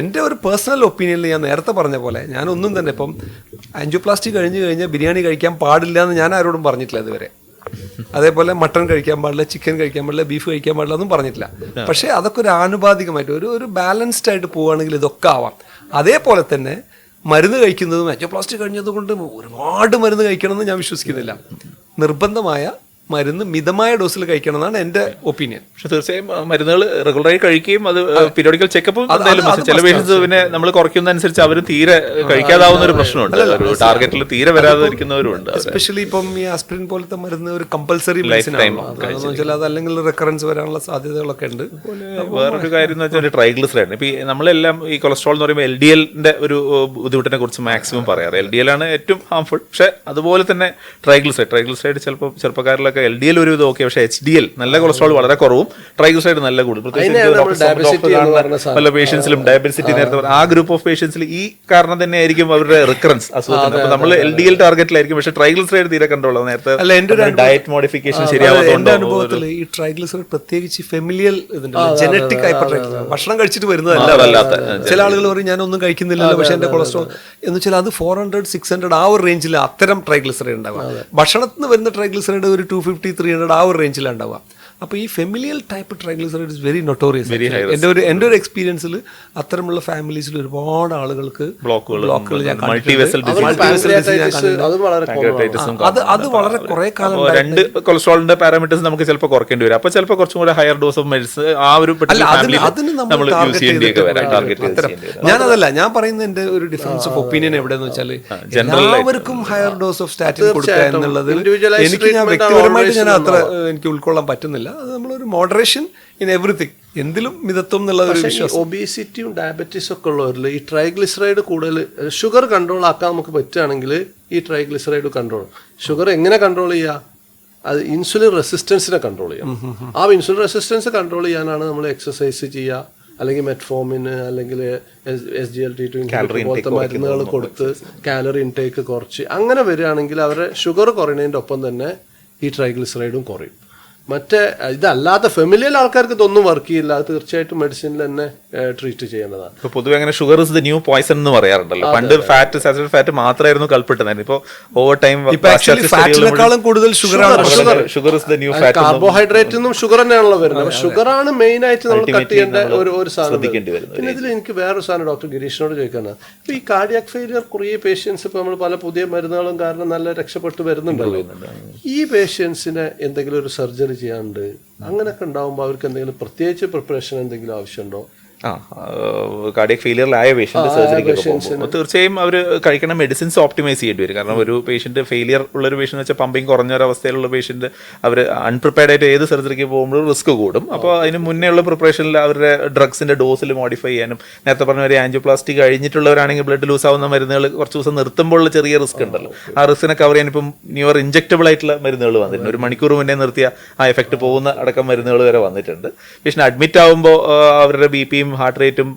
എന്റെ ഒരു പേഴ്സണൽ ഒപ്പീനിയനിൽ ഞാൻ നേരത്തെ പറഞ്ഞ പോലെ ഞാനൊന്നും തന്നെ ഇപ്പം ആൻജിയോപ്ലാസ്റ്റി കഴിഞ്ഞ് കഴിഞ്ഞാൽ ബിരിയാണി കഴിക്കാൻ പാടില്ല എന്ന് ഞാൻ ആരോടും പറഞ്ഞിട്ടില്ല ഇതുവരെ. അതേപോലെ മട്ടൺ കഴിക്കാൻ പാടില്ല ചിക്കൻ കഴിക്കാൻ പാടില്ല ബീഫ് കഴിക്കാൻ പാടില്ല ഒന്നും പറഞ്ഞിട്ടില്ല. പക്ഷേ അതൊക്കെ ഒരു ആനുപാതികമായിട്ട് ഒരു ഒരു ബാലൻസ്ഡ് ആയിട്ട് പോവുകയാണെങ്കിൽ ഇതൊക്കെ ആവാം. അതേപോലെ തന്നെ മരുന്ന് കഴിക്കുന്നതും ആൻജിയോപ്ലാസ്റ്റി കഴിഞ്ഞതുകൊണ്ട് ഒരുപാട് മരുന്ന് കഴിക്കണമെന്ന് ഞാൻ വിശ്വസിക്കുന്നില്ല. നിർബന്ധമായ മരുന്ന് മിതമായ ഡോസിൽ കഴിക്കണം എന്നാണ് എന്റെ ഒപ്പീനിയൻ. പക്ഷെ തീർച്ചയായും മരുന്നുകൾ റെഗുലറായി കഴിക്കുകയും അത് പീരിയോഡിക്കൽ ചെക്കപ്പും എന്തായാലും ചില പേഷ്യൻസ് പിന്നെ നമ്മൾ കുറയ്ക്കുന്നതനുസരിച്ച് അവർ തീരെ കഴിക്കാതാവുന്ന ഒരു പ്രശ്നമുണ്ട്. ഒരു ടാർഗറ്റിൽ തീരെ വരാതിരിക്കുന്നവരുണ്ട് ഇരിക്കുന്നവരുണ്ട് എസ്പെഷ്യലി ഇപ്പം ഈ ആസ്പിരിൻ പോലത്തെ മരുന്ന് ഒരു കമ്പൽസറി മെഡിസിൻ വെച്ചാൽ അത് അല്ലെങ്കിൽ റെക്കറൻസ് വരാനുള്ള സാധ്യതകളൊക്കെ ഉണ്ട്. വേറൊരു കാര്യം എന്ന് വെച്ചാൽ ട്രൈഗ്ലിസറൈഡ് ഇപ്പൊ നമ്മളെല്ലാം ഈ കൊളസ്ട്രോൾ എന്ന് പറയുമ്പോൾ എൽ ഡി എല്ലിന്റെ ഒരു ബുദ്ധിമുട്ടിനെ കുറിച്ച് മാക്സിമം പറയാറ്. എൽ ഡി എൽ ആണ് ഏറ്റവും ഹാംഫുൾ പക്ഷെ അതുപോലെ തന്നെ ട്രൈഗ്ലിസൈഡ് ട്രൈഗ്ലിസൈഡ് ചിലപ്പോൾ ചെറുപ്പക്കാരിലൊക്കെ എൽ ഡി എൽ ഒരു ഇത് ഓക്കെ പക്ഷേ എച്ച് ഡി എൽ നല്ല കൊളസ്ട്രോൾ വളരെ കുറവും. ട്രൈഗ്ലിസൈഡ് നല്ല കൂടുതൽ. പ്രത്യേകിച്ച് പല പേഷ്യൻസിലും ഡയബറ്റിസിറ്റി നേരത്തെ ആ ഗ്രൂപ്പ് ഓഫ് പേഷ്യൻസിൽ ഈ കാരണം തന്നെ ആയിരിക്കും അവരുടെ റിക്കറൻസ് അസുഖത്തിന്. നമ്മൾ എൽ ഡി എൽ ടാർഗറ്റിലായിരിക്കും പക്ഷേ ട്രൈഗ്ലിസൈഡ് തീരെ കണ്ടോ നേരത്തെ അല്ല, ഡയറ്റ് മോഡിഫിക്കേഷൻ ശരിയാവാത്തതുകൊണ്ടോ അനുഭവത്തിൽ ഈ ട്രൈഗ്ലിസറൈഡ് പ്രത്യേകിച്ച് ഫെമിലിയൽ ജനറ്റിക് ഹൈപ്പർ ഭക്ഷണം കഴിച്ചിട്ട് വരുന്നതല്ല. ചില ആളുകൾ പറയും ഞാൻ ഒന്നും കഴിക്കുന്നില്ലല്ലോ പക്ഷെ എന്റെ കൊളസ്ട്രോൾ എന്ന് വെച്ചാൽ അത് ഫോർ ഹൺഡ്രഡ് സിക്സ് ഹൺഡ്രഡ് ആ ഒരു റേഞ്ചിൽ അത്തരം ട്രൈഗ്ലിസറൈഡ് ഉണ്ടാവുക. ഭക്ഷണത്തിൽ നിന്ന് വരുന്ന ട്രൈഗ്ലിസറൈഡ് ഒരു ടു ഫിഫ്റ്റി ത്രീ ഹൺഡ്രഡ് ആ ഒരു റേഞ്ചിലാണ് ഉണ്ടാവുക. അപ്പോൾ ഈ familial type triglyceride is very notorious എന്റെ ഒരു എന്റെ ഒരു എക്സ്പീരിയൻസിൽ അത്തരമുള്ള ഫാമിലീസിൽ ഒരുപാട് ആളുകൾക്ക് ബ്ലോക്കുകൾ ബ്ലോക്കുകൾ ഞാൻ അത് വളരെ common ആണ്. അത് വളരെ കുറെ കാലം രണ്ട് കൊളസ്ട്രോളിന്റെ പാരാമീറ്റേഴ്സ് നമുക്ക് ചിലപ്പോൾ കുറയ്ക്കേണ്ടി വരും. അപ്പോൾ ചിലപ്പോൾ കുറച്ചും കൂടെ ഹയർ ഡോസ് ഓഫ് മെഡിസിൻ ആ ഒരു അതിന് നമ്മൾ ഞാനതല്ല ഞാൻ പറയുന്ന എന്റെ ഒരു ഡിഫറൻസ് ഓഫ് ഒപ്പീനിയൻ എവിടെയെന്ന് വെച്ചാൽ എല്ലാവർക്കും ഹയർ ഡോസ് ഓഫ് സ്റ്റാറ്റിൻ കൊടുക്കുക എന്നുള്ളത് എനിക്ക് ഞാൻ വ്യക്തിപരമായിട്ട് ഞാൻ അത്ര എനിക്ക് ഉൾക്കൊള്ളാൻ പറ്റുന്നില്ല. അത് നമ്മളൊരു മോഡറേഷൻ ഇൻ എവറിത്തിങ് എന്തിലും മിതത്വം എന്നുള്ള ഒരു വിശ്വാസം. ഒബീസിറ്റിയും ഡയബറ്റീസും ഒക്കെ ഉള്ളവരിൽ ഈ ട്രൈഗ്ലിസറൈഡ് കൂടുതൽ ഷുഗർ കൺട്രോൾ ആക്കാൻ നമുക്ക് പറ്റുകയാണെങ്കിൽ ഈ ട്രൈഗ്ലിസറൈഡ് കൺട്രോൾ ഷുഗർ എങ്ങനെ കൺട്രോൾ ചെയ്യുക അത് ഇൻസുലിൻ റെസിസ്റ്റൻസിനെ കൺട്രോൾ ചെയ്യാം. ആ ഇൻസുലിൻ റെസിസ്റ്റൻസ് കൺട്രോൾ ചെയ്യാനാണ് നമ്മൾ എക്സസൈസ് ചെയ്യുക. അല്ലെങ്കിൽ മെറ്റ്ഫോമിന് അല്ലെങ്കിൽ S G L T two പോലത്തെ മരുന്നുകൾ കൊടുത്ത് കാലറി ഇൻടേക്ക് കുറച്ച്. അങ്ങനെ വരികയാണെങ്കിൽ അവരുടെ ഷുഗർ കുറയുന്നതിന്റെ ഒപ്പം തന്നെ ഈ ട്രൈഗ്ലിസറൈഡും കുറയും. മറ്റേ ഇതല്ലാത്ത ഫെമിലിയൽ ആൾക്കാർക്ക് ഇതൊന്നും വർക്ക് ചെയ്യില്ല. അത് തീർച്ചയായിട്ടും മെഡിസിനിൽ തന്നെ ട്രീറ്റ് ചെയ്യേണ്ടതാണ്. ഇപ്പൊ പൊതുവെ അങ്ങനെ sugar is the new poison എന്ന് പറയാറുണ്ടല്ലോ. പണ്ട് ഫാറ്റ് സാച്ചുറേറ്റ് ഫാറ്റ് മാത്രമായിരുന്നു കൽപ്പെട്ടതായിരുന്നു ഇപ്പൊ ഓവർ ടൈം ഇപ്പൊ ആക്ച്വലി ഫാറ്റിനേക്കാളും കൂടുതൽ ഷുഗറാണ് sugar is the new fat carbohydrate നിന്നും ഷുഗർ തന്നെയാണല്ലോ വരുന്നത്. അപ്പൊ ആണ് മെയിൻ ആയിട്ട് നമ്മൾ കട്ട് ചെയ്യേണ്ട ഒരു ഒരു സാധനം പിന്നെ ഇതിൽ എനിക്ക് വേറൊരു സാധനം ഡോക്ടർ ഗിരീഷിനോട് ചോദിക്കാനാണ്. ഇപ്പൊ ഈ കാർഡിയാക് ഫെയിലിയർ കുറേ പേഷ്യൻസ് ഇപ്പൊ നമ്മൾ പല പുതിയ മരുന്നുകളും കാരണം നല്ല രക്ഷപ്പെട്ട് വരുന്നുണ്ടല്ലോ. ഈ പേഷ്യൻസിന് എന്തെങ്കിലും ഒരു സർജറി ചെയ്യാണ്ട് അങ്ങനെയൊക്കെ ഉണ്ടാവുമ്പോൾ അവർക്ക് എന്തെങ്കിലും പ്രത്യേകിച്ച് പ്രിപ്പറേഷൻ എന്തെങ്കിലും ആവശ്യമുണ്ടോ? ആ കാർഡിയക് ഫെയിലിയറിലായ പേഷ്യന്റ് സർജറിക്ക് തീർച്ചയായും അവർ കഴിക്കുന്ന മെഡിസിൻസ് ഓപ്റ്റിമൈസ് ചെയ്യേണ്ടി വരും. കാരണം ഒരു പേഷ്യന്റ് ഫെയിലിയർ ഉള്ള ഒരു പേഷ്യന്റ് വെച്ചാൽ പമ്പിങ് കുറഞ്ഞ ഒരു അവസ്ഥയിലുള്ള പേഷ്യന്റ് അവർ അൺപ്രിപ്പയർഡ് ആയിട്ട് ഏത് സർജറിക്ക് പോകുമ്പോൾ റിസ്ക് കൂടും. അപ്പോൾ അതിന് മുന്നേ ഉള്ള പ്രിപ്പറേഷനിൽ അവരുടെ ഡ്രഗ്സിന്റെ ഡോസിൽ മോഡിഫൈ ചെയ്യാനും നേരത്തെ പറഞ്ഞ ഒരു ആൻജിയോപ്ലാസ്റ്റി കഴിഞ്ഞിട്ടുള്ളവരാണെങ്കിൽ ബ്ലഡ് ലൂസ് ആവുന്ന മരുന്നുകൾ കുറച്ച് ദിവസം നിർത്തുമ്പോൾ ചെറിയ റിസ്ക് ഉണ്ടല്ലോ. ആ റിസ്കിനെ കവർ ചെയ്യാൻ ഇപ്പം ന്യൂർ ഇഞ്ചക്റ്റബിൾ ആയിട്ടുള്ള മരുന്നുകൾ വന്നിട്ടുണ്ട്. ഒരു മണിക്കൂർ മുന്നേ നിർത്തിയ ആ എഫക്ട് പോകുന്ന അടക്കം മരുന്നുകൾ വരെ വന്നിട്ടുണ്ട്. പേഷ്യന്റ് അഡ്മിറ്റ് ആകുമ്പോൾ അവരുടെ ബി പിയും ഹാർട്ട് റേറ്റും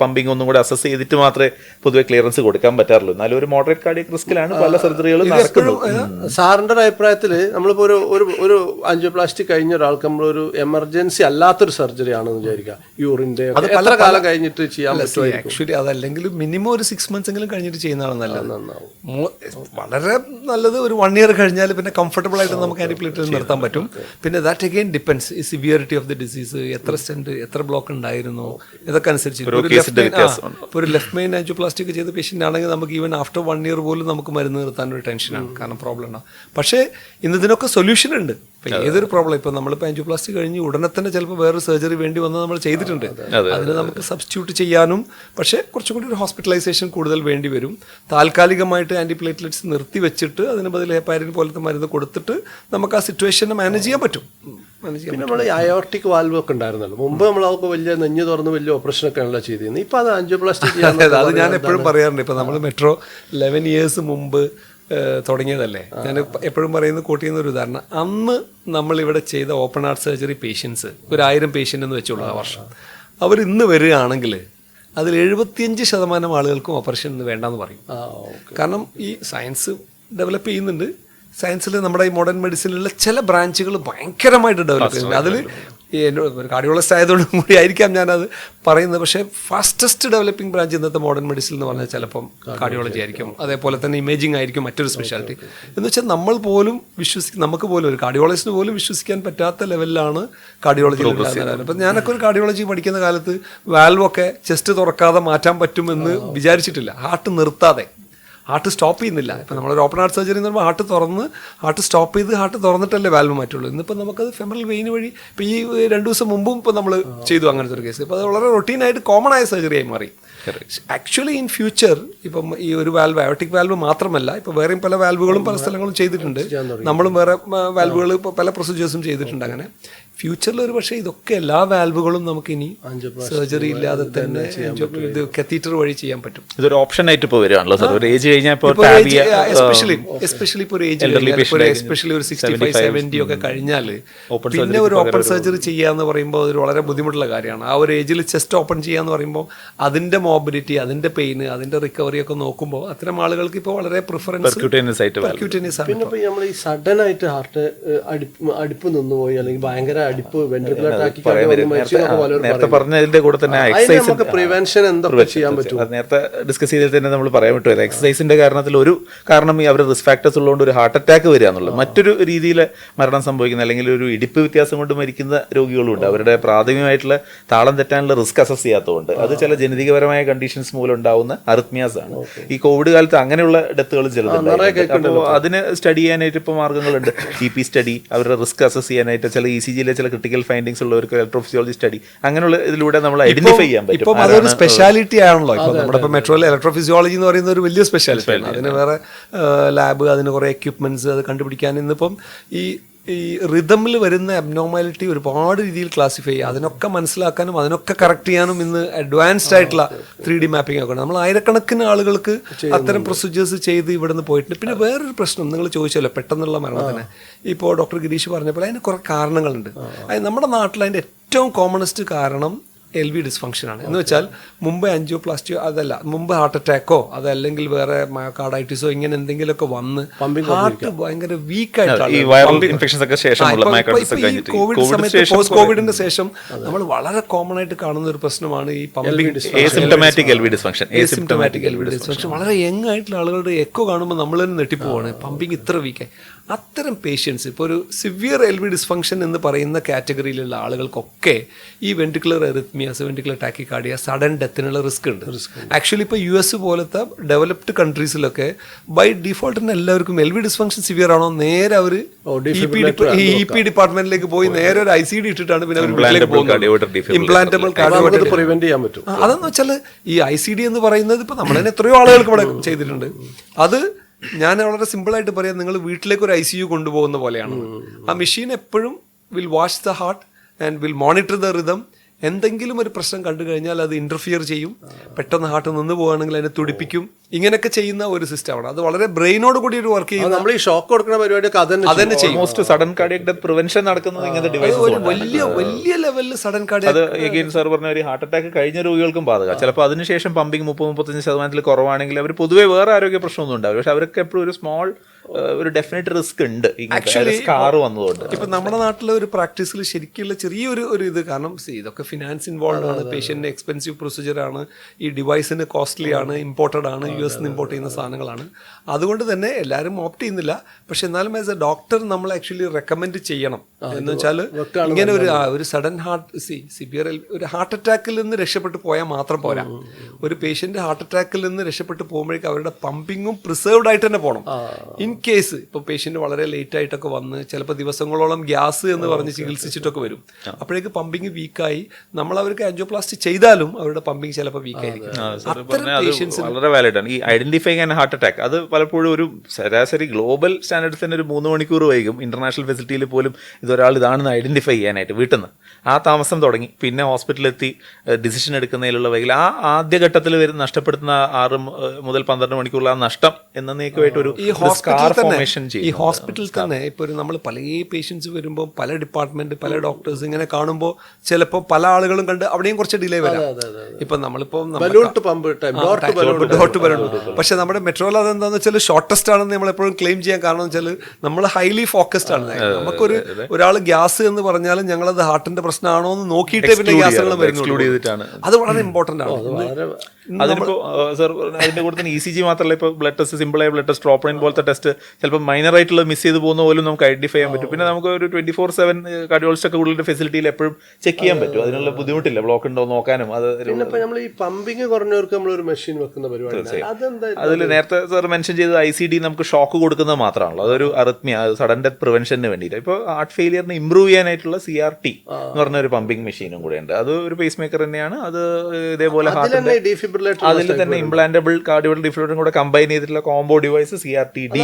പമ്പിങ് ഒന്നും കൂടെ അസസ് ചെയ്തിട്ട് മാത്രമേ പൊതുവെ ക്ലിയറൻസ് കൊടുക്കാൻ പറ്റാറുള്ളൂ. എന്നാലും ഒരു മോഡറേറ്റ് കാർഡിയക് റിസ്കിലാണ് പല സർജറികളും നടക്കുന്നത്. സാറിന്റെ ഒരു അഭിപ്രായത്തിൽ നമ്മളിപ്പോ ഒരു ഒരു ഒരു ആൻജിയോപ്ലാസ്റ്റി കഴിഞ്ഞ ഒരാൾക്ക് നമ്മളൊരു എമർജൻസി അല്ലാത്തൊരു സർജറി ആണെന്ന് വിചാരിക്കുക. യൂറിന്റെ എത്ര കാലം കഴിഞ്ഞിട്ട് ചെയ്യാൻ ആക്ച്വലി അതല്ലെങ്കിൽ മിനിമം ഒരു സിക്സ് മന്ത്സ് എങ്കിലും കഴിഞ്ഞിട്ട് ചെയ്യുന്നതാണ് നല്ലത്. വളരെ നല്ലത് ഒരു വൺ ഇയർ കഴിഞ്ഞാൽ പിന്നെ കംഫർട്ടബിൾ ആയിട്ട് നമുക്ക് ആന്റിപ്ലേറ്റിൽ നിർത്താൻ പറ്റും. പിന്നെ ദാറ്റ് അഗെയിൻ ഡിപ്പെൻസ് ഈ സിവിയറിറ്റി ഓഫ് ദി ഡിസീസ് എത്ര സ്റ്റെന്റ് എത്ര ബ്ലോക്ക് ഉണ്ടായിരുന്നു ഇതൊക്കെ അനുസരിച്ച് ഒരു ലെഫ്റ്റ് മെയിൻ ഇപ്പോൾ ഒരു ലെഫ്റ്റ് മെയിൻ ആൻജിയോപ്ലാസ്റ്റിക് ചെയ്ത പേഷ്യന്റ് ആണെങ്കിൽ നമുക്ക് ഈവൻ ആഫ്റ്റർ വൺ ഇയർ പോലും നമുക്ക് മരുന്ന് നിർത്താൻ ഒരു ടെൻഷനാണ് കാരണം പ്രോബ്ലം ആണ്. പക്ഷേ ഇന്ന് ഇതിനൊക്കെ സൊല്യൂഷൻ ഉണ്ട്. ഇപ്പൊ ഏതൊരു പ്രോബ്ലം ഇപ്പൊ നമ്മൾ ആൻജിയോപ്ലാസ്റ്റി കഴിഞ്ഞ് ഉടനെ തന്നെ ചിലപ്പോൾ വേറൊരു സർജറി വേണ്ടി വന്നാൽ നമ്മൾ ചെയ്തിട്ടുണ്ട്. അതിന് നമുക്ക് സബ്സ്റ്റിറ്റ്യൂട്ട് ചെയ്യാനും പക്ഷേ കുറച്ചും കൂടി ഒരു ഹോസ്പിറ്റലൈസേഷൻ കൂടുതൽ വേണ്ടി വരും. താൽക്കാലികമായിട്ട് ആന്റിപ്ലേറ്റ്ലെറ്റ്സ് നിർത്തി വെച്ചിട്ട് അതിന് ബദൽ ഹെപ്പാരിൻ പോലത്തെ മരുന്ന് കൊടുത്തിട്ട് നമുക്ക് ആ സിറ്റുവേഷനെ മാനേജ് ചെയ്യാൻ പറ്റും. പിന്നെ നമ്മൾ അയോർട്ടിക് വാൽവ് ഒക്കെ ഉണ്ടായിരുന്നല്ലോ. മുമ്പ് നമ്മൾ അതൊക്കെ വലിയ നെഞ്ഞു തുറന്ന് വലിയ ഓപ്പറേഷൻ ഒക്കെ ആണല്ലോ ചെയ്തിരുന്നത്. ഇപ്പൊ അത് ആൻജിയോപ്ലാസ്റ്റി അത് ഞാൻ എപ്പോഴും പറയാറുണ്ട്. ഇപ്പൊ നമ്മൾ മെട്രോ ലെവൻ ഇയേഴ്സ് മുമ്പ് തുടങ്ങിയതല്ലേ? ഞാൻ എപ്പോഴും പറയുന്ന കോട്ട് ചെയ്യുന്ന ഒരു ഉദാഹരണം അന്ന് നമ്മൾ ഇവിടെ ചെയ്ത ഓപ്പൺ ഹാർട്ട് സർജറി പേഷ്യൻസ് ഒരു ആയിരം പേഷ്യന്റ് എന്ന് വെച്ചോളൂ ആ വർഷം. അവർ ഇന്ന് വരികയാണെങ്കിൽ അതിൽ എഴുപത്തിയഞ്ച് ശതമാനം ആളുകൾക്കും ഓപ്പറേഷൻ വേണ്ടെന്ന് പറയും. കാരണം ഈ സയൻസ് ഡെവലപ്പ് ചെയ്യുന്നുണ്ട്. സയൻസിൽ നമ്മുടെ ഈ മോഡേൺ മെഡിസിനിലുള്ള ചില ബ്രാഞ്ചുകൾ ഭയങ്കരമായിട്ട് ഡെവലപ്പ് ചെയ്യുന്നുണ്ട്. അതിൽ എന്നോട് ഒരു കാർഡിയോളജിസ്റ്റ് ആയതുകൊണ്ട് കൂടി ആയിരിക്കാം ഞാനത് പറയുന്നത്. പക്ഷേ ഫാസ്റ്റസ്റ്റ് ഡെവലപ്പിംഗ് ബ്രാഞ്ച് ഇന്നത്തെ മോഡേൺ മെഡിസിൻ എന്ന് പറഞ്ഞാൽ ചിലപ്പം കാർഡിയോളജി ആയിരിക്കും. അതേപോലെ തന്നെ ഇമേജിംഗ് ആയിരിക്കും മറ്റൊരു സ്പെഷ്യാലിറ്റി എന്ന് വെച്ചാൽ നമ്മൾ പോലും വിശ്വസിക്കും നമുക്ക് പോലും ഒരു കാർഡിയോളജിസ്റ്റിന് പോലും വിശ്വസിക്കാൻ പറ്റാത്ത ലെവലിലാണ് കാർഡിയോളജി അപ്പം ഞാനൊക്കെ ഒരു കാർഡിയോളജി പഠിക്കുന്ന കാലത്ത് വാൽവൊക്കെ ചെസ്റ്റ് തുറക്കാതെ മാറ്റാൻ പറ്റുമെന്ന് വിചാരിച്ചിട്ടില്ല. ഹാർട്ട് നിർത്താതെ. ഹാർട്ട് സ്റ്റോപ്പ് ചെയ്യുന്നില്ല. ഇപ്പം നമ്മളൊരു ഓപ്പൺ ഹാർട്ട് സർജറി എന്ന് പറയുമ്പോൾ ഹാർട്ട് തുറന്ന് ഹാർട്ട് സ്റ്റോപ്പ് ചെയ്ത് ഹാർട്ട് തുറന്നിട്ടല്ലേ വാൽവ് മാറ്റുള്ളൂ. ഇന്നിപ്പോൾ നമുക്കത് ഫെമറൽ വെയിൻ വഴി ഇപ്പോൾ ഈ രണ്ട് ദിവസം മുമ്പും ഇപ്പോൾ നമ്മൾ ചെയ്തു അങ്ങനത്തെ ഒരു കേസ് ഇപ്പോൾ അത് വളരെ റൊട്ടീനായിട്ട് കോമൺ ആയ സർജറി ആയി മാറി. ആക്ച്വലി ഇൻ ഫ്യൂച്ചർ ഇപ്പം ഈ ഒരു വാൽവ് അയോട്ടിക് വാൽവ് മാത്രമല്ല ഇപ്പോൾ വേറെയും പല വാൽവുകളും പല സ്ഥലങ്ങളും ചെയ്തിട്ടുണ്ട്. നമ്മളും വേറെ വാൽവുകൾ ഇപ്പോൾ പല പ്രൊസീജിയേഴ്സും ചെയ്തിട്ടുണ്ട് അങ്ങനെ. ഫ്യൂച്ചറിൽ ഒരു പക്ഷേ ഇതൊക്കെ എല്ലാ വാൽവുകളും നമുക്ക് ഇനി സർജറി ഇല്ലാതെ തന്നെ ഇത് കത്തീറ്റർ വഴി ചെയ്യാൻ പറ്റും. ഇതൊരു ഓപ്ഷൻ ആയിട്ട് ഇപ്പോൾ വരുവാണല്ലോ സാർ. ഒരു ഏജ് കഴിഞ്ഞാൽ എസ്പെഷ്യലി എസ്പെഷ്യലി ഇപ്പോൾ ഒരു ഏജ് എസ്പെഷ്യലി ഒരു സിക്സ്റ്റി ഫൈവ് സെവന്റി ഒക്കെ കഴിഞ്ഞാൽ പിന്നെ ഒരു ഓപ്പൺ സർജറി ചെയ്യാന്ന് പറയുമ്പോൾ അതൊരു വളരെ ബുദ്ധിമുട്ടുള്ള കാര്യമാണ്. ആ ഒരു ഏജിൽ ചെസ്റ്റ് ഓപ്പൺ ചെയ്യാന്ന് പറയുമ്പോൾ അതിന്റെ മോബിലിറ്റി അതിന്റെ പെയിൻ അതിന്റെ റിക്കവറി ഒക്കെ നോക്കുമ്പോൾ അത്തരം ആളുകൾക്ക് ഇപ്പോൾ വളരെ പ്രിഫറൻസ്. പിന്നെ നമ്മൾ ഈ സഡൻ ആയിട്ട് ഹാർട്ട് അടിപ്പ് അടിപ്പ് നിന്നുപോയി അല്ലെങ്കിൽ ഭയങ്കര അടിപ്പ് വെന്റിക്കുലർ അറ്റാക്കി നേരത്തെ പറഞ്ഞതിന്റെ കൂടെ തന്നെ എക്സസൈസ് പ്രിവെൻഷൻ എന്തൊക്കെ ചെയ്യാൻ പറ്റും? നേരത്തെ ഡിസ്കസ് ചെയ്തതിൽ തന്നെ നമ്മൾ പറയാൻ പറ്റുമല്ലോ എക്സസൈസിന്റെ കാരണത്തിൽ ഒരു കാരണം ഈ അവർ റിസ്ക് ഫാക്ടേഴ്സ് ഉള്ളതുകൊണ്ട് ഒരു ഹാർട്ട് അറ്റാക്ക് വരിക എന്നുള്ളത്. മറ്റൊരു രീതിയിൽ മരണം സംഭവിക്കുന്ന അല്ലെങ്കിൽ ഒരു ഇടിപ്പ് വ്യത്യാസം കൊണ്ട് മരിക്കുന്ന രോഗികളുണ്ട്. അവരുടെ പ്രാഥമികമായിട്ടുള്ള താളം തെറ്റാനുള്ള റിസ്ക് അസസ് ചെയ്യാത്തതുകൊണ്ട്. അത് ചില ജനിതകപരമായ കണ്ടീഷൻസ് മൂലം ഉണ്ടാവുന്ന അറിത്മിയാസ് ആണ്. ഈ കോവിഡ് കാലത്ത് അങ്ങനെയുള്ള ഡെത്തുകൾ ചിലതുണ്ട് അപ്പോൾ അതിന് സ്റ്റഡി ചെയ്യാനായിട്ട് ഇപ്പോൾ മാർഗങ്ങളുണ്ട്. ഇ പി സ്റ്റഡി അവരുടെ റിസ്ക് അസസ് ചെയ്യാനായിട്ട് ചില ഇ സി ജിയിലെ ചില ക്രിട്ടിക്കൽ ഫൈൻഡിങ്സ് ഉള്ളവർക്ക് ഇലക്ട്രോഫിസിയോളജി സ്റ്റഡി അങ്ങനെയുള്ള ഇതിലൂടെ നമ്മൾ ഐഡന്റിഫൈ ചെയ്യാൻ പറ്റും. ഇപ്പം അതൊരു സ്പെഷ്യാലിറ്റി ആണല്ലോ. ഇപ്പം നമ്മുടെ ഇപ്പം മെട്രോയിൽ ഇലക്ട്രോഫിസിയോളജി എന്ന് പറയുന്ന ഒരു വലിയ സ്പെഷ്യാലിറ്റി ആണ്. അതിന് വേറെ ലാബ് അതിന് കുറേ എക്യുപ്മെന്റ്സ് അത് കണ്ടുപിടിക്കാൻ ഇന്നിപ്പം ഈ ഈ റിതമിൽ വരുന്ന അബ്നോമാലിറ്റി ഒരുപാട് രീതിയിൽ ക്ലാസിഫൈ ചെയ്യുക. അതിനൊക്കെ മനസ്സിലാക്കാനും അതിനൊക്കെ കറക്റ്റ് ചെയ്യാനും ഇന്ന് അഡ്വാൻസ്ഡ് ആയിട്ടുള്ള ത്രീ ഡി മാപ്പിംഗ് ഒക്കെ നമ്മൾ ആയിരക്കണക്കിന് ആളുകൾക്ക് അത്തരം പ്രൊസീജിയേഴ്സ് ചെയ്ത് ഇവിടുന്ന് പോയിട്ടുണ്ട്. പിന്നെ വേറൊരു പ്രശ്നം നിങ്ങൾ ചോദിച്ചല്ലോ പെട്ടെന്നുള്ള മരണത്തിന്. ഇപ്പോൾ ഡോക്ടർ ഗിരീഷ് പറഞ്ഞപ്പോൾ അതിന് കുറെ കാരണങ്ങളുണ്ട്. അത് നമ്മുടെ നാട്ടിൽ അതിന്റെ ഏറ്റവും കോമണസ്റ്റ് കാരണം എൽ വി ഡിസ്ഫങ്ഷൻ ആണ്. എന്ന് വെച്ചാൽ മുമ്പ് ആൻജിയോപ്ലാസ്റ്റിയോ അതല്ല മുമ്പ് ഹാർട്ട് അറ്റാക്കോ അതല്ലെങ്കിൽ വേറെ മയോകാർഡൈറ്റിസോ ഇങ്ങനെ എന്തെങ്കിലുമൊക്കെ വന്ന് ഹാർട്ട് ഭയങ്കര വീക്ക് ഈ viral infections ഒക്കെ ശേഷമുള്ള myocarditis ഒക്കെ കഴിഞ്ഞിട്ട് ഈ കോവിഡ് സമയത്ത് പോസ്റ്റ് കോവിഡിന്റെ ശേഷം നമ്മൾ വളരെ കോമൺ ആയിട്ട് കാണുന്ന ഒരു പ്രശ്നമാണ് ഈ pumping asymptomatic L V dysfunction symptomatic L V dysfunction വളരെ യങ് ആയിട്ടുള്ള ആളുകളുടെ എക്കോ കാണുമ്പോൾ നമ്മൾ തന്നെ നെട്ടിപ്പോവാണ് പമ്പിങ് ഇത്ര വീക്കായി അത്തരം പേഷ്യൻസ് ഇപ്പോൾ ഒരു സിവിയർ എൽ വി ഡിസ്ഫങ്ഷൻ എന്ന് പറയുന്ന കാറ്റഗറിയിലുള്ള ആളുകൾക്കൊക്കെ ഈ ventricular arrhythmia arrhythmias ventricular tachycardia sudden ഡെത്തിനുള്ള risk ഉണ്ട്. ആക്ച്വലി ഇപ്പോൾ യു എസ് പോലത്തെ ഡെവലപ്ഡ് കൺട്രീസിലൊക്കെ ബൈ ഡിഫോൾട്ട് തന്നെ എല്ലാവർക്കും എൽ വി ഡിസ്ഫങ്ഷൻ സിവിയർ ആണോ നേരെ അവർ ഇ പി ഡിപ്പാർട്ട്മെന്റിലേക്ക് പോയി നേരെ ഒരു ഐ സി ഡി ഇട്ടിട്ടാണ് പിന്നെ അവർ വീട്ടിലേക്ക് പോകുന്നത്. ഇംപ്ലാന്റബിൾ നമുക്കത് പ്രിവെന്റ് ചെയ്യാൻ പറ്റും. അതെന്ന് വെച്ചാൽ ഈ ഐ സി ഡി എന്ന് പറയുന്നത് ഇപ്പൊ നമ്മൾ തന്നെ എത്രയോ ആളുകൾക്ക് ഇവിടെ ചെയ്തിട്ടുണ്ട്. അത് ഞാൻ വളരെ സിമ്പിൾ ആയിട്ട് പറയാം. നിങ്ങൾ വീട്ടിലേക്ക് ഒരു ഐ സി യു കൊണ്ടുപോകുന്ന പോലെയാണ്. ആ മെഷീൻ എപ്പോഴും will watch the heart and will monitor the rhythm എന്തെങ്കിലും ഒരു പ്രശ്നം കണ്ടു കഴിഞ്ഞാൽ അത് ഇന്റർഫിയർ ചെയ്യും. പെട്ടെന്ന് ഹാർട്ട് നിന്ന് പോവുകയാണെങ്കിൽ അതിനെ തുടിപ്പിക്കും. ഇങ്ങനെയൊക്കെ ചെയ്യുന്ന ഒരു സിസ്റ്റമാണ്. അത് വളരെ ബ്രെയിനോട് കൂടി ഒരു വർക്ക് ചെയ്യുന്നത് നമ്മൾ ഈ ഷോക്ക് കൊടുക്കുന്ന പരിപാടിയൊക്കെ അതന്നെ തന്നെ ചെയ്യും. Almost sudden cardiac death prevention നടക്കുന്നത് ഇങ്ങനത്തെ ഡിവൈസസ് ഒരു വലിയ വലിയ ലെവലിൽ സഡൻ കാർഡിയക് അത് എഗെയിൻ സാർ പറഞ്ഞ ഒരു ഹാർട്ട് അറ്റാക്ക് കഴിഞ്ഞ രോഗികൾക്കും ബാധക. ചിലപ്പോൾ അതിനുശേഷം പമ്പിങ് മുപ്പത് മുപ്പത്തഞ്ച് ശതമാനത്തിൽ കുറവാണെങ്കിൽ അവർ പൊതുവേ വേറെ ആരോഗ്യ പ്രശ്നമൊന്നും ഉണ്ടാവില്ല. പക്ഷെ അവർക്ക് എപ്പോഴും ഒരു സ്മോൾ ഒരു ഡെഫിനറ്റ് റിസ്ക് ഉണ്ട് ആക്ച്വലി സ്കാർ വന്നതുകൊണ്ട്. ഇപ്പൊ നമ്മുടെ നാട്ടിലെ ഒരു പ്രാക്ടീസിൽ ശരിക്കുള്ള ചെറിയൊരു ഒരു ഇത് കാരണം ഇതൊക്കെ ഫിനാൻസ് ഇൻവോൾവ് ആണ്. പേഷ്യന്റിന് എക്സ്പെൻസീവ് പ്രൊസീജിയർ ആണ്. ഈ ഡിവൈസിന് കോസ്റ്റ്ലി ആണ് ഇമ്പോർട്ടഡ് ആണ് യു എസ് ഇമ്പോർട്ട് ചെയ്യുന്ന സാധനങ്ങളാണ്. അതുകൊണ്ട് തന്നെ എല്ലാവരും ഓപ്റ്റ് ചെയ്യുന്നില്ല. പക്ഷെ എന്നാലും ആസ് എ ഡോക്ടർ നമ്മൾ ആക്ച്വലി റെക്കമെൻഡ് ചെയ്യണം. എന്ന് വെച്ചാൽ ഇങ്ങനെ ഒരു ഒരു സഡൻ ഹാർട്ട് സി സിവിയർ ഒരു ഹാർട്ട് അറ്റാക്കിൽ നിന്ന് രക്ഷപ്പെട്ടു പോയാൽ മാത്രം പോരാ. ഒരു പേഷ്യന്റ് ഹാർട്ട് അറ്റാക്കിൽ നിന്ന് രക്ഷപ്പെട്ടു പോകുമ്പോഴേക്കും അവരുടെ പമ്പിങ്ങും പ്രിസർവ്ഡ് ആയിട്ട് തന്നെ പോകണം ഇൻ കേസ് ഇപ്പോൾ പേഷ്യന്റ് വളരെ ലേറ്റ് ആയിട്ടൊക്കെ വന്ന് ചിലപ്പോൾ ദിവസങ്ങളോളം ഗ്യാസ് എന്ന് പറഞ്ഞ് ചികിത്സിച്ചിട്ടൊക്കെ വരും. അപ്പോഴേക്ക് പമ്പിങ് വീക്കായി നമ്മൾ അവർക്ക് ആൻജിയോപ്ലാസ്റ്റി ചെയ്താലും അവരുടെ പമ്പിങ് ചിലപ്പോൾ വീക്കായിരിക്കും അത്തരം പേഷ്യൻസ് വളരെ വാലിഡ് ആണ്. ഈ ഐഡന്റിഫൈങ് ആൻഡ് ഹാർട്ട് അറ്റാക്ക് അത് പലപ്പോഴും ഒരു ശരാശരി ഗ്ലോബൽ സ്റ്റാൻഡേർഡ്സ് തന്നെ ഒരു മൂന്ന് മണിക്കൂർ വൈകും. ഇന്റർനാഷണൽ ഫെസിലിറ്റിയിൽ പോലും ഇതൊരാൾ ഇതാണെന്ന് ഐഡന്റിഫൈ ചെയ്യാനായിട്ട് വീട്ടിൽ നിന്ന് ആ താമസം തുടങ്ങി. പിന്നെ ഹോസ്പിറ്റലിലെത്തി ഡിസിഷൻ എടുക്കുന്നതിലുള്ള വൈകിൽ ആ ആദ്യഘട്ടത്തിൽ വരുന്ന നഷ്ടപ്പെടുത്തുന്ന ആറ് മുതൽ പന്ത്രണ്ട് മണിക്കൂറുള്ള ആ നഷ്ടം എന്നേക്കുമായിട്ട് ഒരു ഈ ഹോസ്പിറ്റലിൽ തന്നെ ഫോർമേഷൻ ഈ ഹോസ്പിറ്റലിൽ തന്നെ ഇപ്പൊ ഒരു നമ്മൾ പല പേഷ്യൻസ് വരുമ്പോൾ പല ഡിപ്പാർട്ട്മെന്റ് പല ഡോക്ടേഴ്സ് ഇങ്ങനെ കാണുമ്പോൾ ചിലപ്പോൾ പല ആളുകളും കണ്ട് അവിടെയും കുറച്ച് ഡിലേ വരാം. ഇപ്പൊ നമ്മളിപ്പോ balloon pump time door to balloon dot പക്ഷെ നമ്മുടെ മെട്രോയിൽ അതെന്താന്ന് വെച്ചാൽ ഷോർട്ടസ്റ്റ് ആണെന്ന് നമ്മൾ എപ്പോഴും ക്ലെയിം ചെയ്യാൻ കാരണം വെച്ചാൽ നമ്മൾ ഹൈലി ഫോക്കസ്ഡ് ആണ്. നമുക്കൊരു ഒരാൾ ഗ്യാസ് എന്ന് പറഞ്ഞാലും ഞങ്ങളത് ഹാർട്ടിന്റെ പ്രശ്നമാണോ എന്ന് നോക്കിയിട്ടേ പിന്നെ ഗ്യാസുകൾ വരുന്നുള്ളൂ. ചെയ്തിട്ടാണ്. അത് വളരെ ഇമ്പോർട്ടന്റ് ആണ്. ഇന്ന് അതിനിപ്പോ സർ അതിന്റെ കൂടെ തന്നെ ഇ സി ജി മാത്രമല്ല ഇപ്പൊ ബ്ലഡ് ടെസ്റ്റ് സിമ്പിൾ ആയ ബ്ലഡ് ടെസ്റ്റ് ട്രോപ്പണിൻ പോലത്തെ ടെസ്റ്റ് ചിലപ്പോൾ മൈനർ ആയിട്ടുള്ള മിസ് ചെയ്ത് പോകുന്ന പോലും നമുക്ക് ഐഡന്റിഫൈ ചെയ്യാൻ പറ്റും. പിന്നെ നമുക്ക് ഒരു ട്വന്റി ഫോർ സെവൻ കാർഡിയോളജിസ്റ്റ് ഒക്കെ കൂടുതൽ ഫെസിലിറ്റിയിൽ എപ്പോഴും ചെക്ക് ചെയ്യാൻ പറ്റും. അതിനുള്ള ബുദ്ധിമുട്ടില്ല. ബ്ലോക്ക് ഉണ്ടോ നോക്കാനും അത് പിന്നെ നമ്മൾ ഈ പമ്പിങ് കുറഞ്ഞവർക്ക് നമ്മൾ ഒരു മെഷീൻ വെക്കുന്ന പരിപാടി അതിൽ നേരത്തെ സാർ മെൻഷൻ ചെയ്തത് ഐ സി ഡി നമുക്ക് ഷോക്ക് കൊടുക്കുന്നത് മാത്രമാണല്ലോ. അതൊരു അറിത്മിയ സഡൻ ഡെത്ത് പ്രിവെൻഷന് വേണ്ടിയിട്ട്. ഇപ്പോൾ ഹാർട്ട് ഫെയിലിയറിന് ഇമ്പ്രൂവ് ചെയ്യാനായിട്ടുള്ള സി ആർ ടി എന്ന് പറഞ്ഞ ഒരു പമ്പിംഗ് മെഷീനും കൂടെ ഉണ്ട്. അത് ഒരു പേസ് മേക്കർ തന്നെയാണ്. അത് ഇതേപോലെ അതിൽ തന്നെ ഡീഫിബ്രിലേറ്റർ അതിൽ തന്നെ ഇംപ്ലാന്റബിൾ കാർഡിയോൾ ഡിഫിബ്രിലേറ്ററും കൂടെ കമ്പൈൻ ചെയ്തിട്ടുള്ള combo device C R T D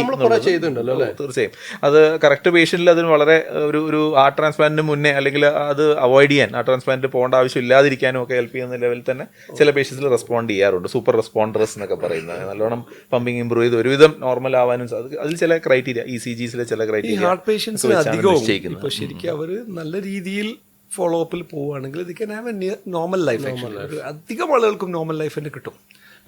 തീർച്ചയായും. അത് കറക്റ്റ് പേഷ്യന്റിൽ അതിന് വളരെ ഒരു ഒരു ഹാർട്ട് ട്രാൻസ്പ്ലാന്റിന് മുന്നേ അല്ലെങ്കിൽ അത് അവോയ്ഡ് ചെയ്യാൻ ഹാർട്ട് ട്രാൻസ്പ്ലാന്റ് പോകേണ്ട ആവശ്യം ഇല്ലാതിരിക്കാനും ഒക്കെ ഹെൽപ്പ് ചെയ്യുന്ന ലെവലിൽ തന്നെ ചില പേഷ്യൻസിൽ റെസ്പോണ്ട് ചെയ്യാറുണ്ട്. സൂപ്പർ റെസ്പോണ്ടേഴ്സ് എന്നൊക്കെ പറയുന്നത്. നല്ലോണം പമ്പിങ് ഇമ്പ്രൂവ് ചെയ്ത് ഒരുവിധം നോർമൽ ആവാനും സാധിക്കും അതിൽ ചില ക്രൈറ്റീരിയ ഇ സി ജിസിലെ ചില ക്രൈറ്റീരിയ ഹാർട്ട് അധികവും ശരിക്കും അവർ നല്ല രീതിയിൽ ഫോളോ അപ്പിൽ പോവുകയാണെങ്കിൽ ഇത് can have a normal life അധികം ആളുകൾക്കും നോർമൽ ലൈഫ് തന്നെ കിട്ടും.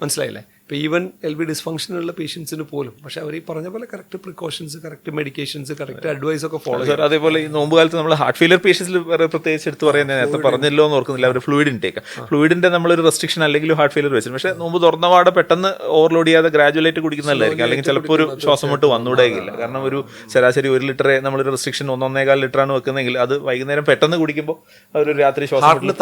മനസ്സിലായില്ലേ? ഇപ്പൊ ഈവൻ എൽ ബി ഡിസ്ഫങ്ഷനുള്ള പേഷ്യൻസിന് പോലും പക്ഷെ അവർ ഈ പറഞ്ഞ പോലെ correct precautions correct medications correct advice ഒക്കെ ഫോളോ ചെയ്യും അതേപോലെ ഈ നോമ്പ് കാലത്ത് നമ്മൾ ഹാർട്ട് ഫെയിലിയർ പേഷ്യൻസിൽ വേറെ പ്രത്യേകിച്ച് എടുത്ത് പറയാൻ ഞാൻ നേരത്തെ പറഞ്ഞല്ലോ എന്ന് ഓർക്കുന്നില്ല. അവർ ഫ്ലൂയിഡ് ഇൻടേക്ക് ഫ്ലൂയിഡിന്റെ നമ്മളൊരു റെസ്ട്രിക്ഷൻ അല്ലെങ്കിൽ ഹാർട്ട് ഫെയിലിയർ വെച്ചു പക്ഷേ നോമ്പ് തുറന്ന പാടെ പെട്ടെന്ന് ഓവർലോഡ് ചെയ്യാതെ ഗ്രാജുവലായിട്ട് കുടിക്കുന്നതല്ലായിരിക്കും അല്ലെങ്കിൽ ചിലപ്പോൾ ഒരു ശ്വാസം മുട്ട് വന്നുകൂടെയെങ്കില്ല കാരണം ഒരു ശരാശരി ഒരു ലിറ്ററെ നമ്മളൊരു റെസ്ട്രിക്ഷൻ ഒന്നൊന്നേകാൽ ലിറ്ററാണ് വെക്കുന്നതെങ്കിൽ അത് വൈകുന്നേരം പെട്ടെന്ന് കുടിക്കുമ്പോൾ അവർ രാത്രി ശ്വാസം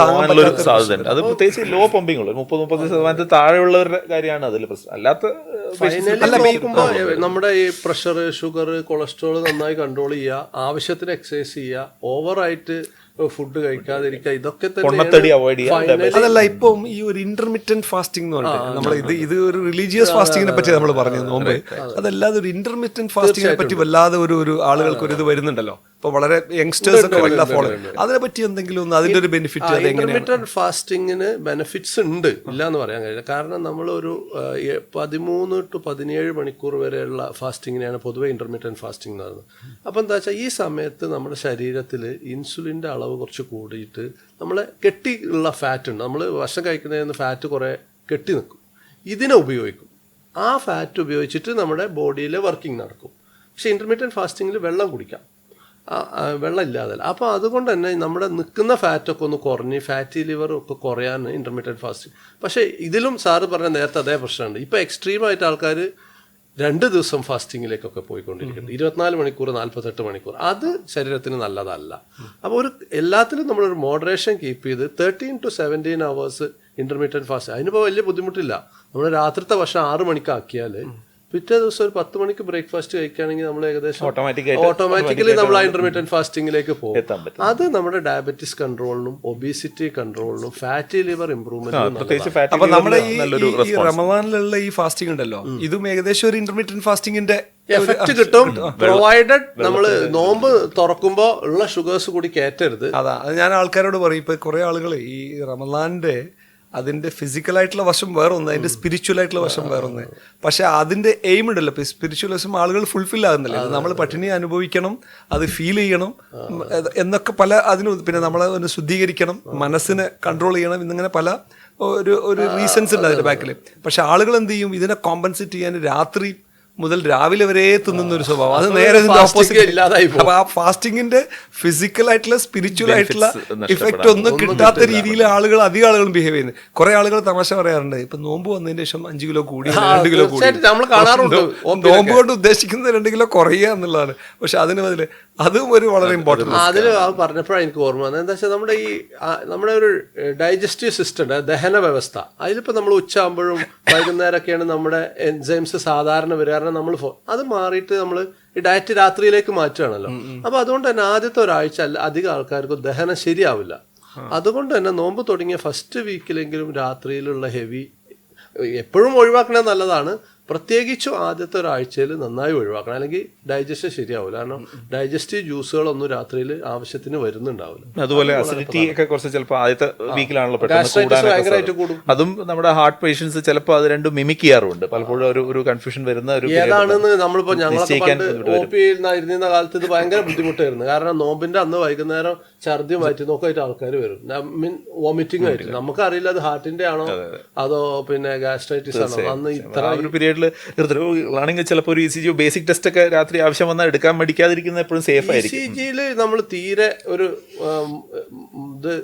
സാധ്യതയുണ്ട്. അത് പ്രത്യേകിച്ച് ലോ പമ്പിംഗ് ഉള്ളൂ മുപ്പത് മുപ്പത് ശതമാനത്തിൽ താഴെയുള്ളവരുടെ കാര്യമാണ് അതിൽ പ്രശ്നം. അല്ലാത്ത നമ്മുടെ ഈ പ്രഷർ ഷുഗർ കൊളസ്ട്രോൾ നന്നായി കൺട്രോൾ ചെയ്യുക ആവശ്യത്തിന് എക്സസൈസ് ചെയ്യുക ഓവറായിട്ട് ഫുഡ് കഴിക്കാതിരിക്കുക ഇതൊക്കെ പൊണ്ണത്തടി ചെയ്യുക. ഫൈനലി അതല്ല ഇപ്പം ഈ ഒരു ഇന്റർമീഡിയന്റ് ഫാസ്റ്റിംഗ് എന്ന് നമ്മൾ ഇത് ഇത് ഒരു റിലീജിയസ് ഫാസ്റ്റിങ്ങിനെ പറ്റി നമ്മൾ പറഞ്ഞു നോമ്പ് അതല്ലാതെ ഒരു ഇന്റർമീഡിയന്റ് ഫാസ്റ്റിങ്ങിനെ പറ്റി വല്ലാതെ ഒരു ഒരു ആളുകൾക്ക് ഒരു ഇത് വരുന്നുണ്ടല്ലോ. ഇപ്പൊ വളരെ യങ്സ്റ്റേഴ്സ് ഒക്കെ ഫോളോ അതിനെ പറ്റി എന്തെങ്കിലും ഒന്ന് അതിന്റെ ഒരു ബെനിഫിറ്റ് അത് എങ്ങനെയാണ് ഫാസ്റ്റിങ്ങിന് ബെനിഫിറ്റ്സ് ഉണ്ട് ഇല്ല എന്ന് പറയാൻ കഴിയില്ല. കാരണം നമ്മളൊരു പതിമൂന്ന് ടു പതിനേഴ് മണിക്കൂർ വരെയുള്ള ഫാസ്റ്റിങ്ങിനെയാണ് പൊതുവെ ഇന്റർമീഡിയറ്റ് ഫാസ്റ്റിംഗ് എന്ന് പറയുന്നത്. അപ്പോൾ എന്താ വെച്ചാൽ ഈ സമയത്ത് നമ്മുടെ ശരീരത്തിൽ ഇൻസുലിന്റെ അളവ് കുറച്ച് കൂടിയിട്ട് നമ്മളെ കെട്ടി ഉള്ള ഫാറ്റ് ഉണ്ട്. നമ്മൾ ഭക്ഷണം കഴിക്കുന്നതിന് ഫാറ്റ് കുറേ കെട്ടി നിൽക്കും. ഇതിനെ ഉപയോഗിക്കും. ആ ഫാറ്റ് ഉപയോഗിച്ചിട്ട് നമ്മുടെ ബോഡിയിലെ വർക്കിംഗ് നടക്കും. പക്ഷേ ഇന്റർമീഡിയറ്റ് ഫാസ്റ്റിങ്ങിൽ വെള്ളം കുടിക്കാം. ആ, അപ്പോൾ അതുകൊണ്ട് തന്നെ നമ്മുടെ നിൽക്കുന്ന ഫാറ്റൊക്കെ ഒന്ന് കുറഞ്ഞ് ഫാറ്റി ലിവർ ഒക്കെ കുറയാൻ ഇന്റർമീഡിയറ്റ് ഫാസ്റ്റിംഗ് പക്ഷേ ഇതിലും സാറ് പറഞ്ഞ നേരത്തെ അതേ പ്രശ്നമുണ്ട്. ഇപ്പോൾ എക്സ്ട്രീമായിട്ട് ആൾക്കാർ രണ്ട് ദിവസം ഫാസ്റ്റിങ്ങിലേക്കൊക്കെ പോയിക്കൊണ്ടിരിക്കുന്നത് ഇരുപത്തിനാല് മണിക്കൂർ നാൽപ്പത്തെട്ട് മണിക്കൂർ അത് ശരീരത്തിന് നല്ലതല്ല. അപ്പോൾ ഒരു എല്ലാത്തിലും നമ്മളൊരു മോഡറേഷൻ കീപ്പ് ചെയ്ത് thirteen to seventeen hours intermediate fast അതിനിപ്പോൾ വലിയ ബുദ്ധിമുട്ടില്ല. നമ്മൾ രാത്രിത്തെ ഭക്ഷണം ആറ് മണിക്കാക്കിയാൽ പിറ്റേ ദിവസം ഒരു പത്ത് മണിക്ക് ബ്രേക്ക്ഫാസ്റ്റ് കഴിക്കുകയാണെങ്കിൽ നമ്മൾ ഏകദേശം ഓട്ടോമാറ്റിക്കലി നമ്മൾ ആ ഇന്റർമീഡിയറ്റ് ഫാസ്റ്റിംഗിലേക്ക് പോകും. അത് നമ്മുടെ ഡയബറ്റിസ് കൺട്രോളിനും ഒബീസിറ്റി കൺട്രോളിനും ഫാറ്റി ലിവർ അപ്പൊ നമ്മുടെ ഈ റമദാനിലുള്ള ഈ ഫാസ്റ്റിംഗ് ഉണ്ടല്ലോ. ഇതും ഏകദേശം ഒരു ഇന്റർമീഡിയറ്റ് ഫാസ്റ്റിംഗിന്റെ എഫക്ട് കിട്ടും. പ്രൊവൈഡഡ് നമ്മൾ നോമ്പ് തുറക്കുമ്പോ ഉള്ള ഷുഗേഴ്സ് കൂടി കയറ്റരുത്. അതാ ഞാൻ ആൾക്കാരോട് പറയും ഇപ്പൊ കുറെ ആളുകൾ ഈ റമദാന്റെ അതിന്റെ ഫിസിക്കൽ ആയിട്ടുള്ള വശം വേറെ ഒന്ന് അതിന്റെ സ്പിരിച്വൽ ആയിട്ടുള്ള വശം വേറെ പക്ഷേ പക്ഷെ അതിന്റെ എയിം ഉണ്ടല്ലോ. ഇപ്പൊ സ്പിരിച്വൽ വശം ആളുകൾ ഫുൾഫിൽ ആകുന്നില്ല. നമ്മൾ പട്ടിണി അനുഭവിക്കണം അത് ഫീൽ ചെയ്യണം എന്നൊക്കെ പല അതിന് പിന്നെ നമ്മൾ ഒന്ന് ശുദ്ധീകരിക്കണം മനസ്സിനെ കൺട്രോൾ ചെയ്യണം എന്നിങ്ങനെ പല ഒരു ഒരു റീസൺസ് ഉണ്ട് അതിന്റെ ബാക്കിൽ പക്ഷെ ആളുകൾ എന്ത് ചെയ്യും? ഇതിനെ കോമ്പൻസേറ്റ് ചെയ്യാൻ രാത്രി മുതൽ രാവിലെ വരെ തിന്നുന്ന ഒരു സ്വഭാവം. അത് നേരെ അപ്പൊ ആ ഫാസ്റ്റിങ്ങിന്റെ ഫിസിക്കൽ ആയിട്ടുള്ള സ്പിരിച്വൽ ആയിട്ടുള്ള ഇഫക്റ്റ് ഒന്നും കിട്ടാത്ത രീതിയിൽ ആളുകൾ അധികം ആളുകളും ബിഹേവ് ചെയ്യുന്നത് കുറെ ആളുകൾ തമാശ പറയാറുണ്ട്. ഇപ്പൊ നോമ്പ് വന്നതിന് ശേഷം അഞ്ചു കിലോ കൂടി രണ്ട് കിലോ കൂടി. നോമ്പ് കൊണ്ട് ഉദ്ദേശിക്കുന്നത് രണ്ട് കിലോ കുറയുക എന്നുള്ളതാണ്. പക്ഷെ അതിന് ബദൽ അതും ഒരു വളരെ ഇമ്പോർട്ടന്റ് അതിൽ പറഞ്ഞപ്പോഴാണ് എനിക്ക് ഓർമ്മ വന്നത്. എന്താ വെച്ചാൽ നമ്മുടെ ഈ നമ്മുടെ ഒരു ഡൈജസ്റ്റീവ് സിസ്റ്റം ദഹന വ്യവസ്ഥ അതിലിപ്പോൾ നമ്മൾ ഉച്ചയാകുമ്പോഴും വൈകുന്നേരമൊക്കെയാണ് നമ്മുടെ എൻസൈംസ് സാധാരണ വരിക. കാരണം നമ്മൾ അത് മാറിയിട്ട് നമ്മൾ ഈ ഡയറ്റ് രാത്രിയിലേക്ക് മാറ്റുകയാണല്ലോ. അപ്പോൾ അതുകൊണ്ട് തന്നെ ആദ്യത്തെ ഒരാഴ്ച അല്ല അധികം ആൾക്കാർക്ക് ദഹനം ശരിയാവില്ല. അതുകൊണ്ട് തന്നെ നോമ്പ് തുടങ്ങിയ ഫസ്റ്റ് വീക്കിലെങ്കിലും രാത്രിയിലുള്ള ഹെവി എപ്പോഴും ഒഴിവാക്കണത് നല്ലതാണ്. പ്രത്യേകിച്ചും ആദ്യത്തെ ഒരാഴ്ചയിൽ നന്നായി ഒഴിവാക്കണം. അല്ലെങ്കിൽ ഡൈജസ്റ്റ് ശരിയാവില്ല കാരണം ഡൈജസ്റ്റീവ് ജ്യൂസുകളൊന്നും രാത്രിയിൽ ആവശ്യത്തിന് വരുന്നുണ്ടാവില്ല അതുപോലെ അസിഡിറ്റി ഒക്കെ കുറച്ച് ചിലപ്പോൾ ആദ്യത്തെ വീക്കിലാണല്ലോ ഭയങ്കരമായിട്ട് കൂടും. അതും നമ്മുടെ ഹാർട്ട് പേഷ്യൻസ് ചിലപ്പോൾ അത് രണ്ടും മിമിക് ചെയ്യാറുണ്ട്. പലപ്പോഴും ഒരു ഒരു കൺഫ്യൂഷൻ വരുന്ന ഒരു ഏതാണെന്ന് നമ്മളിപ്പോ ഞങ്ങളൊക്കെ പണ്ട് ഒ പി ഇരുന്ന കാലത്ത് ഇത് ഭയങ്കര ബുദ്ധിമുട്ടായിരുന്നു. കാരണം നോമ്പിന്റെ അന്ന് വൈകുന്നേരം ഛർദ്യം മാറ്റി നോക്കായിട്ട് ആൾക്കാർ വരും. മീൻ വോമിറ്റിംഗ് ആയിട്ട്. നമുക്കറിയില്ല അത് ഹാർട്ടിന്റെ ആണോ അതോ പിന്നെ ഗാസ്ട്രൈറ്റിസ് ആണോ? അന്ന് ഇത്ര ആ ഒരു പീരീഡിൽ ഹൃദ്രോഗികളാണെങ്കിൽ ചിലപ്പോൾ ഒരു E C G basic test ഒക്കെ രാത്രി ആവശ്യം വന്നാൽ എടുക്കാൻ മടിക്കാതിരിക്കുന്നത് എപ്പോഴും സേഫ് ആയിരിക്കും. ഇ സി ജിയിൽ നമ്മൾ തീരെ ഒരു ഇത്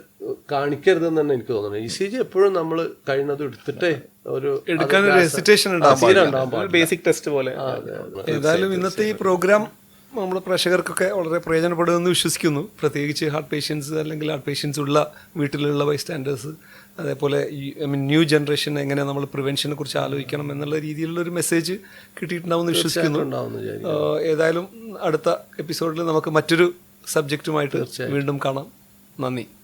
കാണിക്കരുതെന്ന് തന്നെ എനിക്ക് തോന്നുന്നു ഇ സി ജി എപ്പോഴും നമ്മൾ കഴിയുന്നത് എടുത്തിട്ടേ ഒരു എടുക്കാൻ ഹെസിറ്റേഷൻ. ബേസിക് ടെസ്റ്റ് പോലെ. ഏതായാലും ഇന്നത്തെ ഈ പ്രോഗ്രാം നമ്മുടെ പ്രേക്ഷകർക്കൊക്കെ വളരെ പ്രയോജനപ്പെടുമെന്ന് വിശ്വസിക്കുന്നു. പ്രത്യേകിച്ച് ഹാർട്ട് പേഷ്യൻസ് അല്ലെങ്കിൽ ഹാർട്ട് പേഷ്യൻസ് ഉള്ള വീട്ടിലുള്ള ബൈസ്റ്റാൻഡേഴ്സ് അതേപോലെ ഈ ഐ മീൻ ന്യൂ ജനറേഷൻ എങ്ങനെ നമ്മൾ പ്രിവെൻഷനെ കുറിച്ച് ആലോചിക്കണം എന്നുള്ള രീതിയിലുള്ള ഒരു മെസ്സേജ് കിട്ടിയിട്ടുണ്ടാവുമെന്ന് വിശ്വസിക്കുന്നു. ഏതായാലും അടുത്ത എപ്പിസോഡിൽ നമുക്ക് മറ്റൊരു സബ്ജക്റ്റുമായിട്ട് വീണ്ടും കാണാം. നന്ദി.